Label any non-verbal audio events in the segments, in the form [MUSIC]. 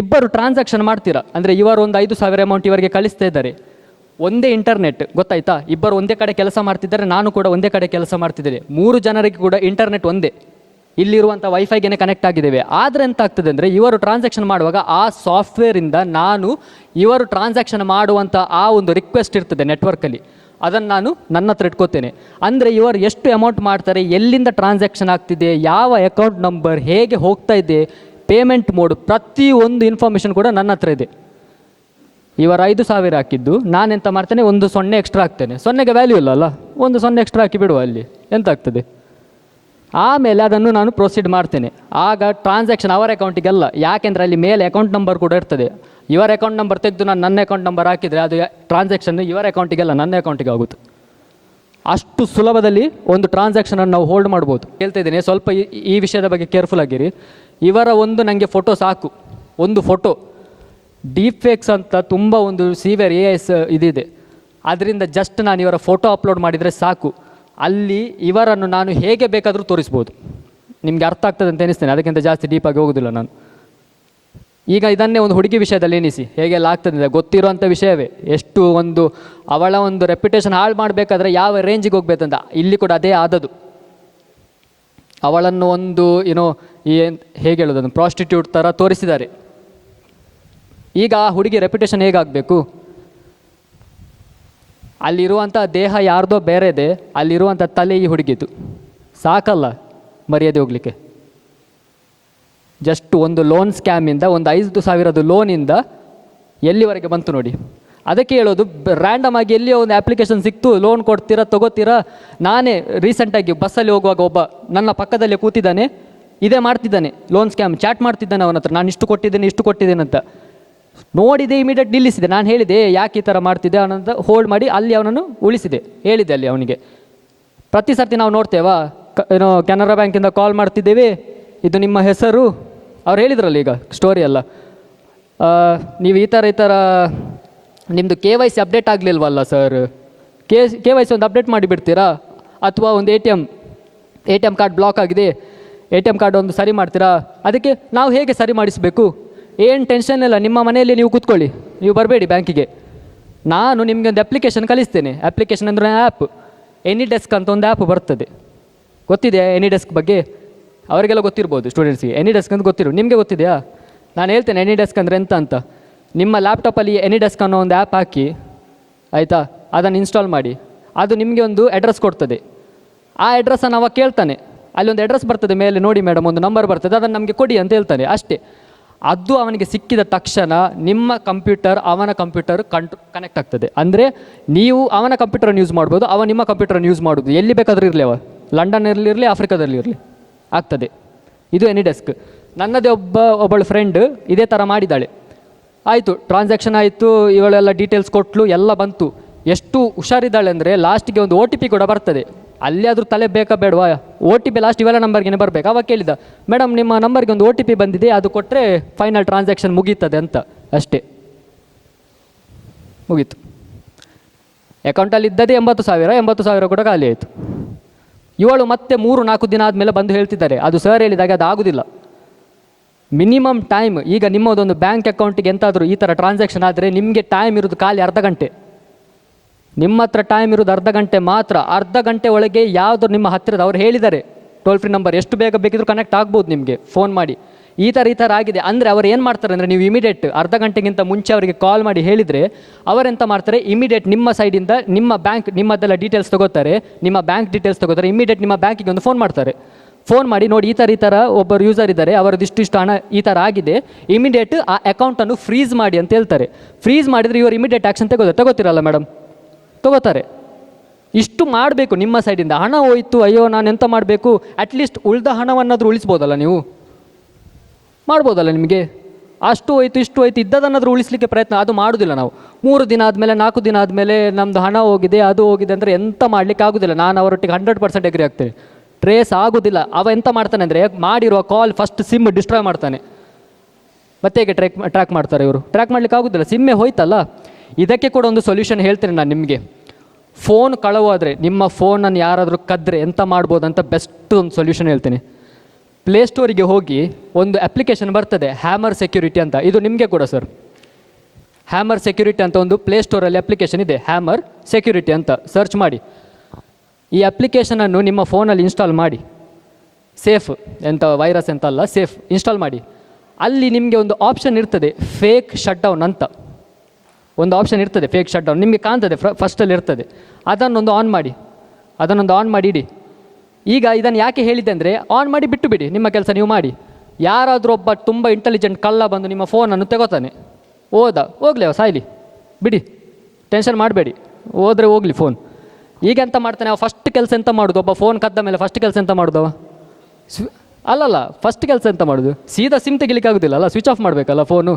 ಇಬ್ಬರು ಟ್ರಾನ್ಸಾಕ್ಷನ್ ಮಾಡ್ತೀರಾ? ಅಂದರೆ ಇವರು ಒಂದು ಐದು ಸಾವಿರ ಅಮೌಂಟ್ ಇವರಿಗೆ ಕಳಿಸ್ತಾ ಇದ್ದಾರೆ. ಒಂದೇ ಇಂಟರ್ನೆಟ್ ಗೊತ್ತಾಯ್ತಾ? ಇಬ್ಬರು ಒಂದೇ ಕಡೆ ಕೆಲಸ ಮಾಡ್ತಿದ್ದಾರೆ, ನಾನು ಕೂಡ ಒಂದೇ ಕಡೆ ಕೆಲಸ ಮಾಡ್ತಿದ್ದೇನೆ. ಮೂರು ಜನರಿಗೆ ಕೂಡ ಇಂಟರ್ನೆಟ್ ಒಂದೇ. ಇಲ್ಲಿರುವಂಥ ವೈಫೈಗೆ ಕನೆಕ್ಟ್ ಆಗಿದ್ದೇವೆ. ಆದರೆ ಎಂತ ಆಗ್ತದೆ ಅಂದರೆ ಇವರು ಟ್ರಾನ್ಸಾಕ್ಷನ್ ಮಾಡುವಾಗ ಆ ಸಾಫ್ಟ್ವೇರಿಂದ ನಾನು ಇವರು ಟ್ರಾನ್ಸಾಕ್ಷನ್ ಮಾಡುವಂಥ ಆ ಒಂದು ರಿಕ್ವೆಸ್ಟ್ ಇರ್ತದೆ ನೆಟ್ವರ್ಕಲ್ಲಿ ಅದನ್ನು ನಾನು ನನ್ನ ಹತ್ರ ಇಟ್ಕೋತೇನೆ. ಅಂದರೆ ಇವರು ಎಷ್ಟು ಅಮೌಂಟ್ ಮಾಡ್ತಾರೆ, ಎಲ್ಲಿಂದ ಟ್ರಾನ್ಸಾಕ್ಷನ್ ಆಗ್ತಿದೆ, ಯಾವ ಅಕೌಂಟ್ ನಂಬರ್ ಹೇಗೆ ಹೋಗ್ತಾ ಇದೆ ಪೇಮೆಂಟ್ ಮೋಡ್ ಪ್ರತಿ ಒಂದು ಇನ್ಫಾರ್ಮೇಷನ್ ಕೂಡ ನನ್ನ ಹತ್ರ ಇದೆ. ಇವರ ಐದು ಸಾವಿರ ಹಾಕಿದ್ದು ನಾನೆಂತ ಮಾಡ್ತೇನೆ, ಒಂದು ಸೊನ್ನೆ ಎಕ್ಸ್ಟ್ರಾ ಹಾಕ್ತೇನೆ. ಸೊನ್ನೆಗೆ ವ್ಯಾಲ್ಯೂ ಇಲ್ಲ ಅಲ್ಲ? ಒಂದು ಸೊನ್ನೆ ಎಕ್ಸ್ಟ್ರಾ ಹಾಕಿ ಬಿಡುವ ಅಲ್ಲಿ. ಎಂತ ಆಗ್ತದೆ? ಆಮೇಲೆ ಅದನ್ನು ನಾನು ಪ್ರೊಸೀಡ್ ಮಾಡ್ತೇನೆ. ಆಗ ಟ್ರಾನ್ಸಾಕ್ಷನ್ ಅವರ ಅಕೌಂಟಿಗೆಲ್ಲ ಯಾಕೆಂದರೆ ಅಲ್ಲಿ ಮೇಲೆ ಅಕೌಂಟ್ ನಂಬರ್ ಕೂಡ ಇರ್ತದೆ. ಇವರ ಅಕೌಂಟ್ ನಂಬರ್ ತೆಗೆದು ನಾನು ನನ್ನ ಅಕೌಂಟ್ ನಂಬರ್ ಹಾಕಿದರೆ ಅದು ಟ್ರಾನ್ಸಾಕ್ಷನ್ ಇವರ ಅಕೌಂಟಿಗೆಲ್ಲ ನನ್ನ ಅಕೌಂಟಿಗೆ ಆಗುತ್ತೆ. ಅಷ್ಟು ಸುಲಭದಲ್ಲಿ ಒಂದು ಟ್ರಾನ್ಸಾಕ್ಷನನ್ನು ನಾವು ಹೋಲ್ಡ್ ಮಾಡ್ಬೋದು. ಹೇಳ್ತಾ ಇದ್ದೀನಿ, ಸ್ವಲ್ಪ ಈ- ಈ ವಿಷಯದ ಬಗ್ಗೆ ಕೇರ್ಫುಲ್ ಆಗಿರಿ. ಇವರ ಒಂದು ನನಗೆ ಫೋಟೋ ಸಾಕು. ಒಂದು ಫೋಟೋ ಡೀಪ್ ಫೇಕ್ಸ್ ಅಂತ ತುಂಬ ಒಂದು ಸಿವಿಯರ್ ಎ ಎಸ್ ಇದಿದೆ. ಅದರಿಂದ ಜಸ್ಟ್ ನಾನು ಇವರ ಫೋಟೋ ಅಪ್ಲೋಡ್ ಮಾಡಿದರೆ ಸಾಕು. ಅಲ್ಲಿ ಇವರನ್ನು ನಾನು ಹೇಗೆ ಬೇಕಾದರೂ ತೋರಿಸ್ಬೋದು. ನಿಮಗೆ ಅರ್ಥ ಆಗ್ತದೆ ಅಂತ ಎನಿಸ್ತೇನೆ. ಅದಕ್ಕಿಂತ ಜಾಸ್ತಿ ಡೀಪಾಗಿ ಹೋಗೋದಿಲ್ಲ ನಾನು. ಈಗ ಇದನ್ನೇ ಒಂದು ಹುಡುಗಿ ವಿಷಯದಲ್ಲಿ ಎನಿಸಿ. ಹೇಗೆಲ್ಲ ಆಗ್ತದೆ ಗೊತ್ತಿರುವಂಥ ವಿಷಯವೇ. ಎಷ್ಟು ಒಂದು ಅವಳ ಒಂದು ರೆಪ್ಯುಟೇಷನ್ ಹಾಳು ಮಾಡಬೇಕಾದ್ರೆ ಯಾವ ರೇಂಜಿಗೆ ಹೋಗ್ಬೇಕಂತ. ಇಲ್ಲಿ ಕೂಡ ಅದೇ ಆದದು ಅವಳನ್ನು ಒಂದು ಏನೋ ಏನು, ಹೇಗೆ ಹೇಳೋದನ್ನು ಪ್ರಾಸ್ಟಿಟ್ಯೂಟ್ ಥರ ತೋರಿಸಿದ್ದಾರೆ. ಈಗ ಆ ಹುಡುಗಿ ರೆಪ್ಯುಟೇಷನ್ ಹೇಗಾಗಬೇಕು? ಅಲ್ಲಿರುವಂಥ ದೇಹ ಯಾರ್ದೋ ಬೇರೆದೆ ಅಲ್ಲಿರುವಂಥ ತಲೆ ಈ ಹುಡುಗಿದು. ಸಾಕಲ್ಲ ಮರ್ಯಾದೆ ಹೋಗಲಿಕ್ಕೆ. ಜಸ್ಟ್ ಒಂದು ಲೋನ್ ಸ್ಕ್ಯಾಮಿಂದ ಒಂದು ಐದು ಸಾವಿರದ ಲೋನಿಂದ ಎಲ್ಲಿವರೆಗೆ ಬಂತು ನೋಡಿ. ಅದಕ್ಕೆ ಹೇಳೋದು ರ್ಯಾಂಡಮ್ ಆಗಿ ಎಲ್ಲಿಯೋ ಒಂದು ಅಪ್ಲಿಕೇಶನ್ ಸಿಕ್ತು ಲೋನ್ ಕೊಡ್ತೀರಾ, ತಗೋತೀರಾ, ನಾನೇ ರೀಸೆಂಟಾಗಿ ಬಸ್ಸಲ್ಲಿ ಹೋಗುವಾಗ ಒಬ್ಬ ನನ್ನ ಪಕ್ಕದಲ್ಲೇ ಕೂತಿದ್ದಾನೆ, ಇದೇ ಮಾಡ್ತಿದ್ದಾನೆ ಲೋನ್ ಸ್ಕ್ಯಾಮ್ ಚಾಟ್ ಮಾಡ್ತಿದ್ದಾನೆ ಅವನ ಹತ್ರ, ನಾನು ಇಷ್ಟು ಕೊಟ್ಟಿದ್ದೇನೆ ಇಷ್ಟು ಕೊಟ್ಟಿದ್ದೇನೆ ಅಂತ. ನೋಡಿದೆ ಇಮಿಡಿಯೇಟ್ ನಿಲ್ಲಿಸಿದೆ. ನಾನು ಹೇಳಿದೆ ಯಾಕೆ ಈ ಥರ ಮಾಡ್ತಿದ್ದೆ? ಅವನಂತ ಹೋಲ್ಡ್ ಮಾಡಿ, ಅಲ್ಲಿ ಅವನನ್ನು ಉಳಿಸಿದೆ, ಹೇಳಿದೆ ಅಲ್ಲಿ ಅವನಿಗೆ. ಪ್ರತಿ ಸರ್ತಿ ನಾವು ನೋಡ್ತೇವಾ ಏನೋ ಕೆನರಾ ಬ್ಯಾಂಕಿಂದ ಕಾಲ್ ಮಾಡ್ತಿದ್ದೇವೆ, ಇದು ನಿಮ್ಮ ಹೆಸರು? ಅವ್ರು ಹೇಳಿದ್ರಲ್ಲ ಈಗ ಸ್ಟೋರಿ ಎಲ್ಲ. ನೀವು ಈ ಥರ ಈ ಥರ ನಿಮ್ಮದು K Y C update ಆಗಲಿಲ್ವಲ್ಲ sir K K Y C ಒಂದು ಅಪ್ಡೇಟ್ ಮಾಡಿಬಿಡ್ತೀರಾ ಅಥವಾ ಒಂದು A T M A T M card block ಆಗಿದೆ, ಎ ಟಿ ಎಂ ಕಾರ್ಡ್ ಒಂದು ಸರಿ ಮಾಡ್ತೀರಾ? ಅದಕ್ಕೆ ನಾವು ಹೇಗೆ ಸರಿ ಮಾಡಿಸಬೇಕು? ಏನು ಟೆನ್ಷನ್ ಇಲ್ಲ, ನಿಮ್ಮ ಮನೆಯಲ್ಲಿ ನೀವು ಕೂತ್ಕೊಳ್ಳಿ, ನೀವು ಬರಬೇಡಿ ಬ್ಯಾಂಕಿಗೆ ನಾನು ನಿಮಗೆ ಒಂದು ಅಪ್ಲಿಕೇಶನ್ ಕಲಿಸ್ತೇನೆ ಅಪ್ಲಿಕೇಶನ್ ಅಂದರೆ ಆ್ಯಪ್ ಎನಿ ಡೆಸ್ಕ್ ಅಂತ ಒಂದು ಆ್ಯಪ್ ಬರ್ತದೆ. ಗೊತ್ತಿದೆ ಎನಿ ಡೆಸ್ಕ್ ಬಗ್ಗೆ? ಅವರಿಗೆಲ್ಲ ಗೊತ್ತಿರ್ಬೋದು ಸ್ಟೂಡೆಂಟ್ಸ್ಗೆ ಎನಿ ಡೆಸ್ಕ್ ಅಂತ ಗೊತ್ತಿರು ನಿಮಗೆ ಗೊತ್ತಿದೆಯಾ? ನಾನು ಹೇಳ್ತೇನೆ ಎನಿ ಡೆಸ್ಕ್ ಅಂದರೆ ಎಂತ ಅಂತ. ನಿಮ್ಮ ಲ್ಯಾಪ್ಟಾಪಲ್ಲಿ ಎನಿ ಡೆಸ್ಕ್ ಅನ್ನೋ ಒಂದು ಆ್ಯಪ್ ಹಾಕಿ, ಆಯಿತಾ? ಅದನ್ನು ಇನ್ಸ್ಟಾಲ್ ಮಾಡಿ. ಅದು ನಿಮಗೆ ಒಂದು ಅಡ್ರೆಸ್ ಕೊಡ್ತದೆ. ಆ ಅಡ್ರೆಸ್ಸನ್ನು ಅವ ಕೇಳ್ತಾನೆ. ಅಲ್ಲಿ ಒಂದು ಅಡ್ರೆಸ್ ಬರ್ತದೆ, ಮೇಲೆ ನೋಡಿ ಮೇಡಮ್ ಒಂದು ನಂಬರ್ ಬರ್ತದೆ. ಅದನ್ನು ನಮಗೆ ಕೊಡಿ ಅಂತ ಹೇಳ್ತಾನೆ, ಅಷ್ಟೇ. ಅದು ಅವನಿಗೆ ಸಿಕ್ಕಿದ ತಕ್ಷಣ ನಿಮ್ಮ ಕಂಪ್ಯೂಟರ್ ಅವನ ಕಂಪ್ಯೂಟರ್ ಕಂಟ್ ಕನೆಕ್ಟ್ ಆಗ್ತದೆ. ಅಂದರೆ ನೀವು ಅವನ ಕಂಪ್ಯೂಟರನ್ನು ಯೂಸ್ ಮಾಡ್ಬೋದು, ಅವ ನಿಮ್ಮ ಕಂಪ್ಯೂಟರನ್ನು ಯೂಸ್ ಮಾಡೋದು. ಎಲ್ಲಿ ಬೇಕಾದರೂ ಇರಲಿ ಅವ. ಲಂಡನ್ನಲ್ಲಿ ಇರಲಿ, ಆಫ್ರಿಕಾದಲ್ಲಿ ಇರಲಿ. ಆಗ್ತದೆ. ಇದು ಎನಿ ಡೆಸ್ಕ್ ನನ್ನದೇ ಒಬ್ಬ, ಒಬ್ಬಳು ಫ್ರೆಂಡ್ ಇದೇ ಥರ ಮಾಡಿದ್ದಾಳೆ. ಆಯಿತು ಟ್ರಾನ್ಸಾಕ್ಷನ್ ಆಯಿತು ಇವಳೆಲ್ಲ ಡೀಟೇಲ್ಸ್ ಕೊಟ್ಟಲು ಎಲ್ಲ ಬಂತು. ಎಷ್ಟು ಹುಷಾರಿದ್ದಾಳೆ ಅಂದರೆ ಲಾಸ್ಟಿಗೆ ಒಂದು ಒ ಟಿ ಪಿ ಕೂಡ ಬರ್ತದೆ. ಅಲ್ಲಿ ಆದರೂ ತಲೆ ಬೇಕಾ ಬೇಡವಾ? ಓ ಟಿ ಪಿ ಲಾಸ್ಟ್ ಇವೆಲ್ಲ ನಂಬರ್ಗೆ ಬರಬೇಕು. ಅವಾಗ ಕೇಳಿದ ಮೇಡಮ್ ನಿಮ್ಮ ನಂಬರ್ಗೆ ಒಂದು ಒ ಟಿ ಪಿ ಬಂದಿದೆ, ಅದು ಕೊಟ್ಟರೆ ಫೈನಲ್ ಟ್ರಾನ್ಸಾಕ್ಷನ್ ಮುಗೀತದೆ ಅಂತ. ಅಷ್ಟೇ. ಮುಗೀತು. ಅಕೌಂಟಲ್ಲಿ ಇದ್ದದೇ ಎಂಬತ್ತು ಸಾವಿರ ಎಂಬತ್ತು ಸಾವಿರ ಕೂಡ ಖಾಲಿ ಆಯಿತು. ಇವಳು ಮತ್ತೆ ಮೂರು ನಾಲ್ಕು ದಿನ ಆದಮೇಲೆ ಬಂದು ಹೇಳ್ತಿದ್ದಾರೆ. ಅದು ಸರ್ ಹೇಳಿದಾಗ ಅದು ಆಗೋದಿಲ್ಲ ಮಿನಿಮಮ್ ಟೈಮ್, ಈಗ ನಿಮ್ಮದೊಂದು ಬ್ಯಾಂಕ್ ಅಕೌಂಟಿಗೆ ಎಂತಾದರೂ ಈ ಥರ ಟ್ರಾನ್ಸಾಕ್ಷನ್ ಆದರೆ ನಿಮಗೆ ಟೈಮ್ ಇರೋದು ಖಾಲಿ ಅರ್ಧ ಗಂಟೆ. ನಿಮ್ಮ ಹತ್ರ ಟೈಮ್ ಇರೋದು ಅರ್ಧ ಗಂಟೆ ಮಾತ್ರ. ಅರ್ಧ ಗಂಟೆ ಒಳಗೆ ಯಾವುದು ನಿಮ್ಮ ಹತ್ತಿರದ ಅವ್ರು ಹೇಳಿದ್ದಾರೆ. ಟೋಲ್ ಫ್ರೀ ನಂಬರ್ ಎಷ್ಟು ಬೇಗ ಬೇಕಿದ್ರು ಕನೆಕ್ಟ್ ಆಗ್ಬೋದು ನಿಮಗೆ. ಫೋನ್ ಮಾಡಿ. ಈ ಥರ ಈ ಥರ ಆಗಿದೆ. ಅಂದರೆ ಅವ್ರು ಏನು ಮಾಡ್ತಾರೆ ಅಂದರೆ ನೀವು ಇಮಿಡಿಯೇಟ್ ಅರ್ಧ ಗಂಟೆಗಿಂತ ಮುಂಚೆ ಅವರಿಗೆ ಕಾಲ್ ಮಾಡಿ ಹೇಳಿದರೆ ಅವರೆಂತ ಮಾಡ್ತಾರೆ? ಇಮಿಡಿಯೇಟ್ ನಿಮ್ಮ ಸೈಡಿಂದ ನಿಮ್ಮ ಬ್ಯಾಂಕ್ ನಿಮ್ಮದೆಲ್ಲ ಡೀಟೇಲ್ಸ್ ತಗೋತಾರೆ. ನಿಮ್ಮ ಬ್ಯಾಂಕ್ ಡೀಟೇಲ್ಸ್ ತಗೋತಾರೆ. ಇಮಿಡಿಯೇಟ್ ನಿಮ್ಮ ಬ್ಯಾಂಕಿಗೆ ಒಂದು ಫೋನ್ ಮಾಡ್ತಾರೆ. ಫೋನ್ ಮಾಡಿ ನೋಡಿ ಈ ಥರ ಈ ಥರ ಒಬ್ಬರು ಯೂಸರ್ ಇದ್ದಾರೆ, ಅವರದ್ದು ಇಷ್ಟಿಷ್ಟು ಹಣ ಈ ಥರ ಆಗಿದೆ ಇಮಿಡಿಯೇಟ್ ಆ ಅಕೌಂಟನ್ನು ಫ್ರೀಸ್ ಮಾಡಿ ಅಂತ ಹೇಳ್ತಾರೆ. ಫ್ರೀಸ್ ಮಾಡಿದರೆ ಇವರು ಇಮಿಡಿಯೇಟ್ ಆ್ಯಕ್ಷನ್ ತಗೋತಾರೆ ತಗೋತಿರಲ್ಲ ಮೇಡಮ್ ತಗೋತಾರೆ. ಇಷ್ಟು ಮಾಡಬೇಕು ನಿಮ್ಮ ಸೈಡಿಂದ ಹಣ ಹೋಯಿತು, ಅಯ್ಯೋ, ನಾನು ಎಂತ ಮಾಡಬೇಕು? ಅಟ್ಲೀಸ್ಟ್ ಉಳಿದ ಹಣವನ್ನಾದರೂ ಉಳಿಸ್ಬೋದಲ್ಲ ನೀವು? ಮಾಡ್ಬೋದಲ್ಲ ನಿಮಗೆ? ಅಷ್ಟು ಹೋಯ್ತು, ಇಷ್ಟು ಹೋಯ್ತು, ಇದ್ದದನ್ನಾದರೂ ಉಳಿಸ್ಲಿಕ್ಕೆ ಪ್ರಯತ್ನ, ಅದು ಮಾಡೋದಿಲ್ಲ ನಾವು. ಮೂರು ದಿನ ಆದಮೇಲೆ, ನಾಲ್ಕು ದಿನ ಆದಮೇಲೆ ನಮ್ಮದು ಹಣ ಹೋಗಿದೆ, ಅದು ಹೋಗಿದೆ ಅಂದರೆ ಎಂತ ಮಾಡಲಿಕ್ಕೆ ಆಗೋದಿಲ್ಲ. ನಾನು ಅವರೊಟ್ಟಿಗೆ ಹಂಡ್ರೆಡ್ ಪರ್ಸೆಂಟ್ ಎಗ್ರಿ ಆಗ್ತೇನೆ. ಟ್ರೇಸ್ ಆಗೋದಿಲ್ಲ. ಅವ ಎಂತ ಮಾಡ್ತಾನೆ ಅಂದರೆ ಮಾಡಿರುವ ಕಾಲ್ ಫಸ್ಟ್ ಸಿಮ್ ಡಿಸ್ಟ್ರಾಯ್ ಮಾಡ್ತಾನೆ. ಮತ್ತೆ ಹೇಗೆ ಟ್ರ್ಯಾಕ್ ಟ್ರ್ಯಾಕ್ ಮಾಡ್ತಾರೆ ಇವರು? ಟ್ರ್ಯಾಕ್ ಮಾಡ್ಲಿಕ್ಕೆ ಆಗೋದಿಲ್ಲ. ಸಿಮ್ಮೆ ಹೋಯ್ತಲ್ಲ? ಇದಕ್ಕೆ ಕೂಡ ಒಂದು ಸೊಲ್ಯೂಷನ್ ಹೇಳ್ತೇನೆ ನಾನು ನಿಮಗೆ. ಫೋನ್ ಕಳವಾದರೆ, ನಿಮ್ಮ ಫೋನನ್ನು ಯಾರಾದರೂ ಕದ್ರೆ ಎಂತ ಮಾಡ್ಬೋದು ಅಂತ ಬೆಸ್ಟ್ ಒಂದು ಸೊಲ್ಯೂಷನ್ ಹೇಳ್ತೇನೆ. ಪ್ಲೇಸ್ಟೋರಿಗೆ ಹೋಗಿ ಒಂದು ಅಪ್ಲಿಕೇಶನ್ ಬರ್ತದೆ ಹ್ಯಾಮರ್ ಸೆಕ್ಯೂರಿಟಿ ಅಂತ. ಇದು ನಿಮಗೆ ಕೂಡ ಸರ್ ಹ್ಯಾಮರ್ ಸೆಕ್ಯೂರಿಟಿ ಅಂತ ಒಂದು ಪ್ಲೇಸ್ಟೋರಲ್ಲಿ ಅಪ್ಲಿಕೇಶನ್ ಇದೆ. ಹ್ಯಾಮರ್ ಸೆಕ್ಯೂರಿಟಿ ಅಂತ. ಸರ್ಚ್ ಮಾಡಿ. ಈ ಅಪ್ಲಿಕೇಶನನ್ನು ನಿಮ್ಮ ಫೋನಲ್ಲಿ ಇನ್ಸ್ಟಾಲ್ ಮಾಡಿ. ಸೇಫ್ ಎಂಥ ವೈರಸ್ ಎಂತ ಅಲ್ಲ ಸೇಫ್ ಇನ್ಸ್ಟಾಲ್ ಮಾಡಿ. ಅಲ್ಲಿ ನಿಮಗೆ ಒಂದು ಆಪ್ಷನ್ ಇರ್ತದೆ ಫೇಕ್ ಶಟ್ ಡೌನ್ ಅಂತ. ಒಂದು ಆಪ್ಷನ್ ಇರ್ತದೆ ಫೇಕ್ ಶಟ್ ಡೌನ್ ನಿಮಗೆ ಕಾಣ್ತದೆ ಫಸ್ಟಲ್ಲಿ ಇರ್ತದೆ. ಅದನ್ನೊಂದು ಆನ್ ಮಾಡಿ. ಅದನ್ನೊಂದು ಆನ್ ಮಾಡಿ ಇಡಿ. ಈಗ ಇದನ್ನು ಯಾಕೆ ಹೇಳಿದೆ ಅಂದರೆ ಆನ್ ಮಾಡಿ ಬಿಟ್ಟು ಬಿಡಿ, ನಿಮ್ಮ ಕೆಲಸ ನೀವು ಮಾಡಿ. ಯಾರಾದರೂ ಒಬ್ಬ ತುಂಬ ಇಂಟೆಲಿಜೆಂಟ್ ಕಳ್ಳ ಬಂದು ನಿಮ್ಮ ಫೋನನ್ನು ತೆಗೋತಾನೆ. ಓದ ಹೋಗ್ಲಿ ಅವ, ಸಾಯ್ಲಿ. ಬಿಡಿ. ಟೆನ್ಷನ್ ಮಾಡಬೇಡಿ. ಹೋದರೆ ಹೋಗಲಿ ಫೋನ್ ಈಗ ಎಂತ ಮಾಡ್ತಾನೆ ಅವ? ಫಸ್ಟ್ ಕೆಲಸ ಎಂತ ಮಾಡೋದು? ಒಬ್ಬ ಫೋನ್ ಕದ್ದ ಮೇಲೆ ಫಸ್ಟ್ ಕೆಲಸ ಎಂತ ಮಾಡೋದು ಅವ? ಸ್ವಿ ಅಲ್ಲಲ್ಲ ಫಸ್ಟ್ ಕೆಲಸ ಎಂತ ಮಾಡೋದು? ಸೀದಾ ಸಿಮ್ ತೆಗಿಲಿಕ್ಕೆ ಆಗೋದಿಲ್ಲ ಅಲ್ಲ? ಸ್ವಿಚ್ ಆಫ್ ಮಾಡಬೇಕಲ್ಲ ಫೋನು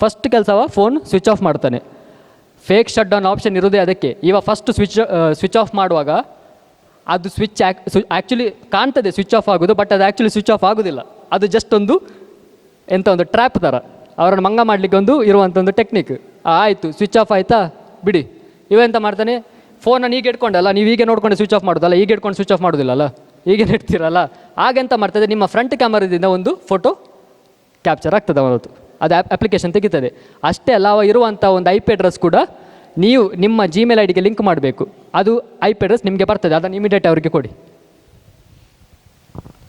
ಫಸ್ಟ್ ಕೆಲಸವ ಫೋನ್ ಸ್ವಿಚ್ ಆಫ್ ಮಾಡ್ತಾನೆ. ಫೇಕ್ ಶಟ್ ಡೌನ್ ಆಪ್ಷನ್ ಇರೋದೇ ಅದಕ್ಕೆ. ಇವಾಗ ಫಸ್ಟ್ ಸ್ವಿಚ್ ಸ್ವಿಚ್ ಆಫ್ ಮಾಡುವಾಗ ಅದು ಸ್ವಿಚ್ ಆ್ಯಕ್ ಆ್ಯಕ್ಚುಲಿ ಕಾಣ್ತದೆ ಸ್ವಿಚ್ ಆಫ್ ಆಗೋದು ಬಟ್ ಅದು ಆ್ಯಕ್ಚುಲಿ ಸ್ವಿಚ್ ಆಫ್ ಆಗೋದಿಲ್ಲ. ಅದು ಜಸ್ಟ್ ಒಂದು ಎಂಥ ಒಂದು ಟ್ರ್ಯಾಪ್ ಥರ ಅವರನ್ನು ಮಂಗ ಮಾಡಲಿಕ್ಕೆ ಒಂದು ಇರುವಂಥ ಒಂದು ಟೆಕ್ನಿಕ್ ಆಯಿತು ಸ್ವಿಚ್ ಆಫ್ ಆಯಿತಾ? ಬಿಡಿ. ಇವೆಂತ ಮಾಡ್ತಾನೆ? ಫೋನನ್ನು ಈಗ ಇಟ್ಕೊಂಡಲ್ಲ ನೀವು ಹೀಗೆ ನೋಡ್ಕೊಂಡು ಸ್ವಿಚ್ ಆಫ್ ಮಾಡೋದಲ್ಲ ಈಗ ಇಟ್ಕೊಂಡು ಸ್ವಿಚ್ ಆಫ್ ಮಾಡೋದಿಲ್ಲಲ್ಲ ಹೀಗೆ ಇಡ್ತೀರಲ್ಲ? ಹಾಗೆಂತ ಮಾಡ್ತದೆ ನಿಮ್ಮ ಫ್ರಂಟ್ ಕ್ಯಾಮರಾದಿಂದ ಒಂದು ಫೋಟೋ ಕ್ಯಾಪ್ಚರ್ ಆಗ್ತದೆ ಅವರದ್ದು ಅದು ಅಪ್ಲಿಕೇಶನ್ ತೆಗಿತದೆ. ಅಷ್ಟೇ ಅಲ್ಲ, ಅವ ಇರುವಂಥ ಒಂದು ಐ ಪಿ ಅಡ್ರೆಸ್ ಕೂಡ ನೀವು ನಿಮ್ಮ ಜಿಮೇಲ್ ಐ ಡಿಗೆ ಲಿಂಕ್ ಮಾಡಬೇಕು. ಅದು ಐ ಪಿ ಅಡ್ರೆಸ್ ನಿಮಗೆ ಬರ್ತದೆ, ಅದನ್ನು ಇಮಿಡಿಯೇಟ್ ಅವರಿಗೆ ಕೊಡಿ.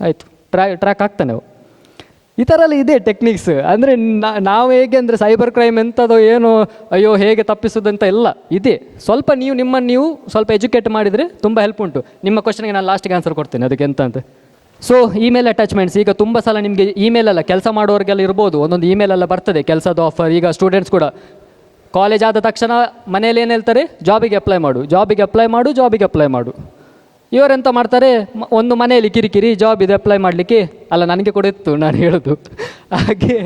ಆಯಿತು. ಟ್ರ್ಯಾ ಟ್ರ್ಯಾಕ್ ಆಗ್ತಾನೆ ಅವು. ಈ ಥರ ಎಲ್ಲ ಇದೆ ಟೆಕ್ನಿಕ್ಸ್ ಅಂದರೆ ನಾವು ಹೇಗೆ ಅಂದರೆ ಸೈಬರ್ ಕ್ರೈಮ್ ಎಂಥದೋ ಏನೋ, ಅಯ್ಯೋ, ಹೇಗೆ ತಪ್ಪಿಸೋದಂತ ಎಲ್ಲ ಇದೆ. ಸ್ವಲ್ಪ ನೀವು ನಿಮ್ಮನ್ನು ನೀವು ಸ್ವಲ್ಪ ಎಜುಕೇಟ್ ಮಾಡಿದರೆ ತುಂಬ ಹೆಲ್ಪ್ ಉಂಟು. ನಿಮ್ಮ ಕ್ವಶನ್ಗೆ ನಾನು ಲಾಸ್ಟಿಗೆ ಆನ್ಸರ್ ಕೊಡ್ತೇನೆ, ಅದಕ್ಕೆ ಎಂತ ಅಂತ. ಸೊ ಇಮೇಲ್ ಅಟ್ಯಾಚ್ಮೆಂಟ್ಸ್ ಈಗ ತುಂಬ ಸಲ ನಿಮಗೆ ಇಮೇಲ್ ಅಲ್ಲ, ಕೆಲಸ ಮಾಡೋರಿಗೆಲ್ಲ ಇರ್ಬೋದು, ಒಂದೊಂದು ಇಮೇಲ್ ಎಲ್ಲ ಬರ್ತದೆ, ಕೆಲಸದ ಆಫರ್ ಈಗ ಸ್ಟೂಡೆಂಟ್ಸ್ ಕೂಡ. ಕಾಲೇಜ್ ಆದ ತಕ್ಷಣ ಮನೇಲಿ ಏನು ಹೇಳ್ತಾರೆ? ಜಾಬಿಗೆ ಅಪ್ಲೈ ಮಾಡು ಜಾಬಿಗೆ ಅಪ್ಲೈ ಮಾಡು ಜಾಬಿಗೆ ಅಪ್ಲೈ ಮಾಡು. ಇವರೆಂತ ಮಾಡ್ತಾರೆ? ಒಂದು ಮನೆಯಲ್ಲಿ ಕಿರಿಕಿರಿ ಜಾಬ್ ಇದೆ ಅಪ್ಲೈ ಮಾಡಲಿಕ್ಕೆ. ಅಲ್ಲ, ನನಗೆ ಕೂಡ ಇತ್ತು, ನಾನು ಹೇಳೋದು. ಹಾಗೆ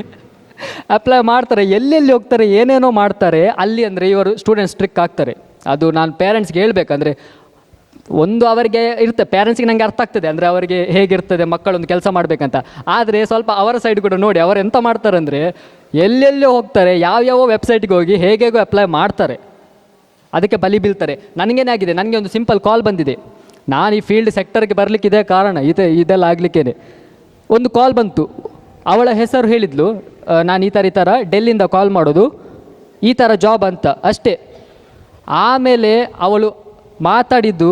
ಅಪ್ಲೈ ಮಾಡ್ತಾರೆ. ಎಲ್ಲೆಲ್ಲಿ ಹೋಗ್ತಾರೆ, ಏನೇನೋ ಮಾಡ್ತಾರೆ, ಅಲ್ಲಿ ಅಂದರೆ ಇವರು ಸ್ಟೂಡೆಂಟ್ಸ್ ಟ್ರಿಕ್ ಆಗ್ತಾರೆ. ಅದು ನಾನು ಪೇರೆಂಟ್ಸ್ಗೆ ಹೇಳಬೇಕಂದ್ರೆ, ಒಂದು ಅವರಿಗೆ ಇರುತ್ತೆ ಪೇರೆಂಟ್ಸ್ಗೆ ನನಗೆ ಅರ್ಥ ಆಗ್ತದೆ, ಅಂದರೆ ಅವರಿಗೆ ಹೇಗಿರ್ತದೆ, ಮಕ್ಕಳೊಂದು ಕೆಲಸ ಮಾಡಬೇಕಂತ. ಆದರೆ ಸ್ವಲ್ಪ ಅವರ ಸೈಡ್ ಕೂಡ ನೋಡಿ, ಅವರು ಎಂತ ಮಾಡ್ತಾರೆ ಅಂದರೆ, ಎಲ್ಲೆಲ್ಲೋ ಹೋಗ್ತಾರೆ, ಯಾವ್ಯಾವ ವೆಬ್ಸೈಟ್ಗೆ ಹೋಗಿ ಹೇಗೇಗೋ ಅಪ್ಲೈ ಮಾಡ್ತಾರೆ. ಅದಕ್ಕೆ ಬಲಿ ಬೀಳ್ತಾರೆ. ನನಗೇನೆ ಆಗಿದೆ ನನಗೆ ಒಂದು ಸಿಂಪಲ್ ಕಾಲ್ ಬಂದಿದೆ. ನಾನು ಈ ಫೀಲ್ಡ್ ಸೆಕ್ಟರ್ಗೆ ಬರಲಿಕ್ಕೆ ಇದೇ ಕಾರಣ, ಇದೆ, ಇದೆಲ್ಲ ಆಗಲಿಕ್ಕೇನೆ. ಒಂದು ಕಾಲ್ ಬಂತು. ಅವಳ ಹೆಸರು ಹೇಳಿದ್ಲು. ನಾನು ಈ ಥರ ಈ ಥರ ಡೆಲ್ಲಿಂದ ಕಾಲ್ ಮಾಡೋದು. ಈ ಥರ ಜಾಬ್ ಅಂತ. ಅಷ್ಟೇ. ಆಮೇಲೆ ಅವಳು ಮಾತಾಡಿದ್ದು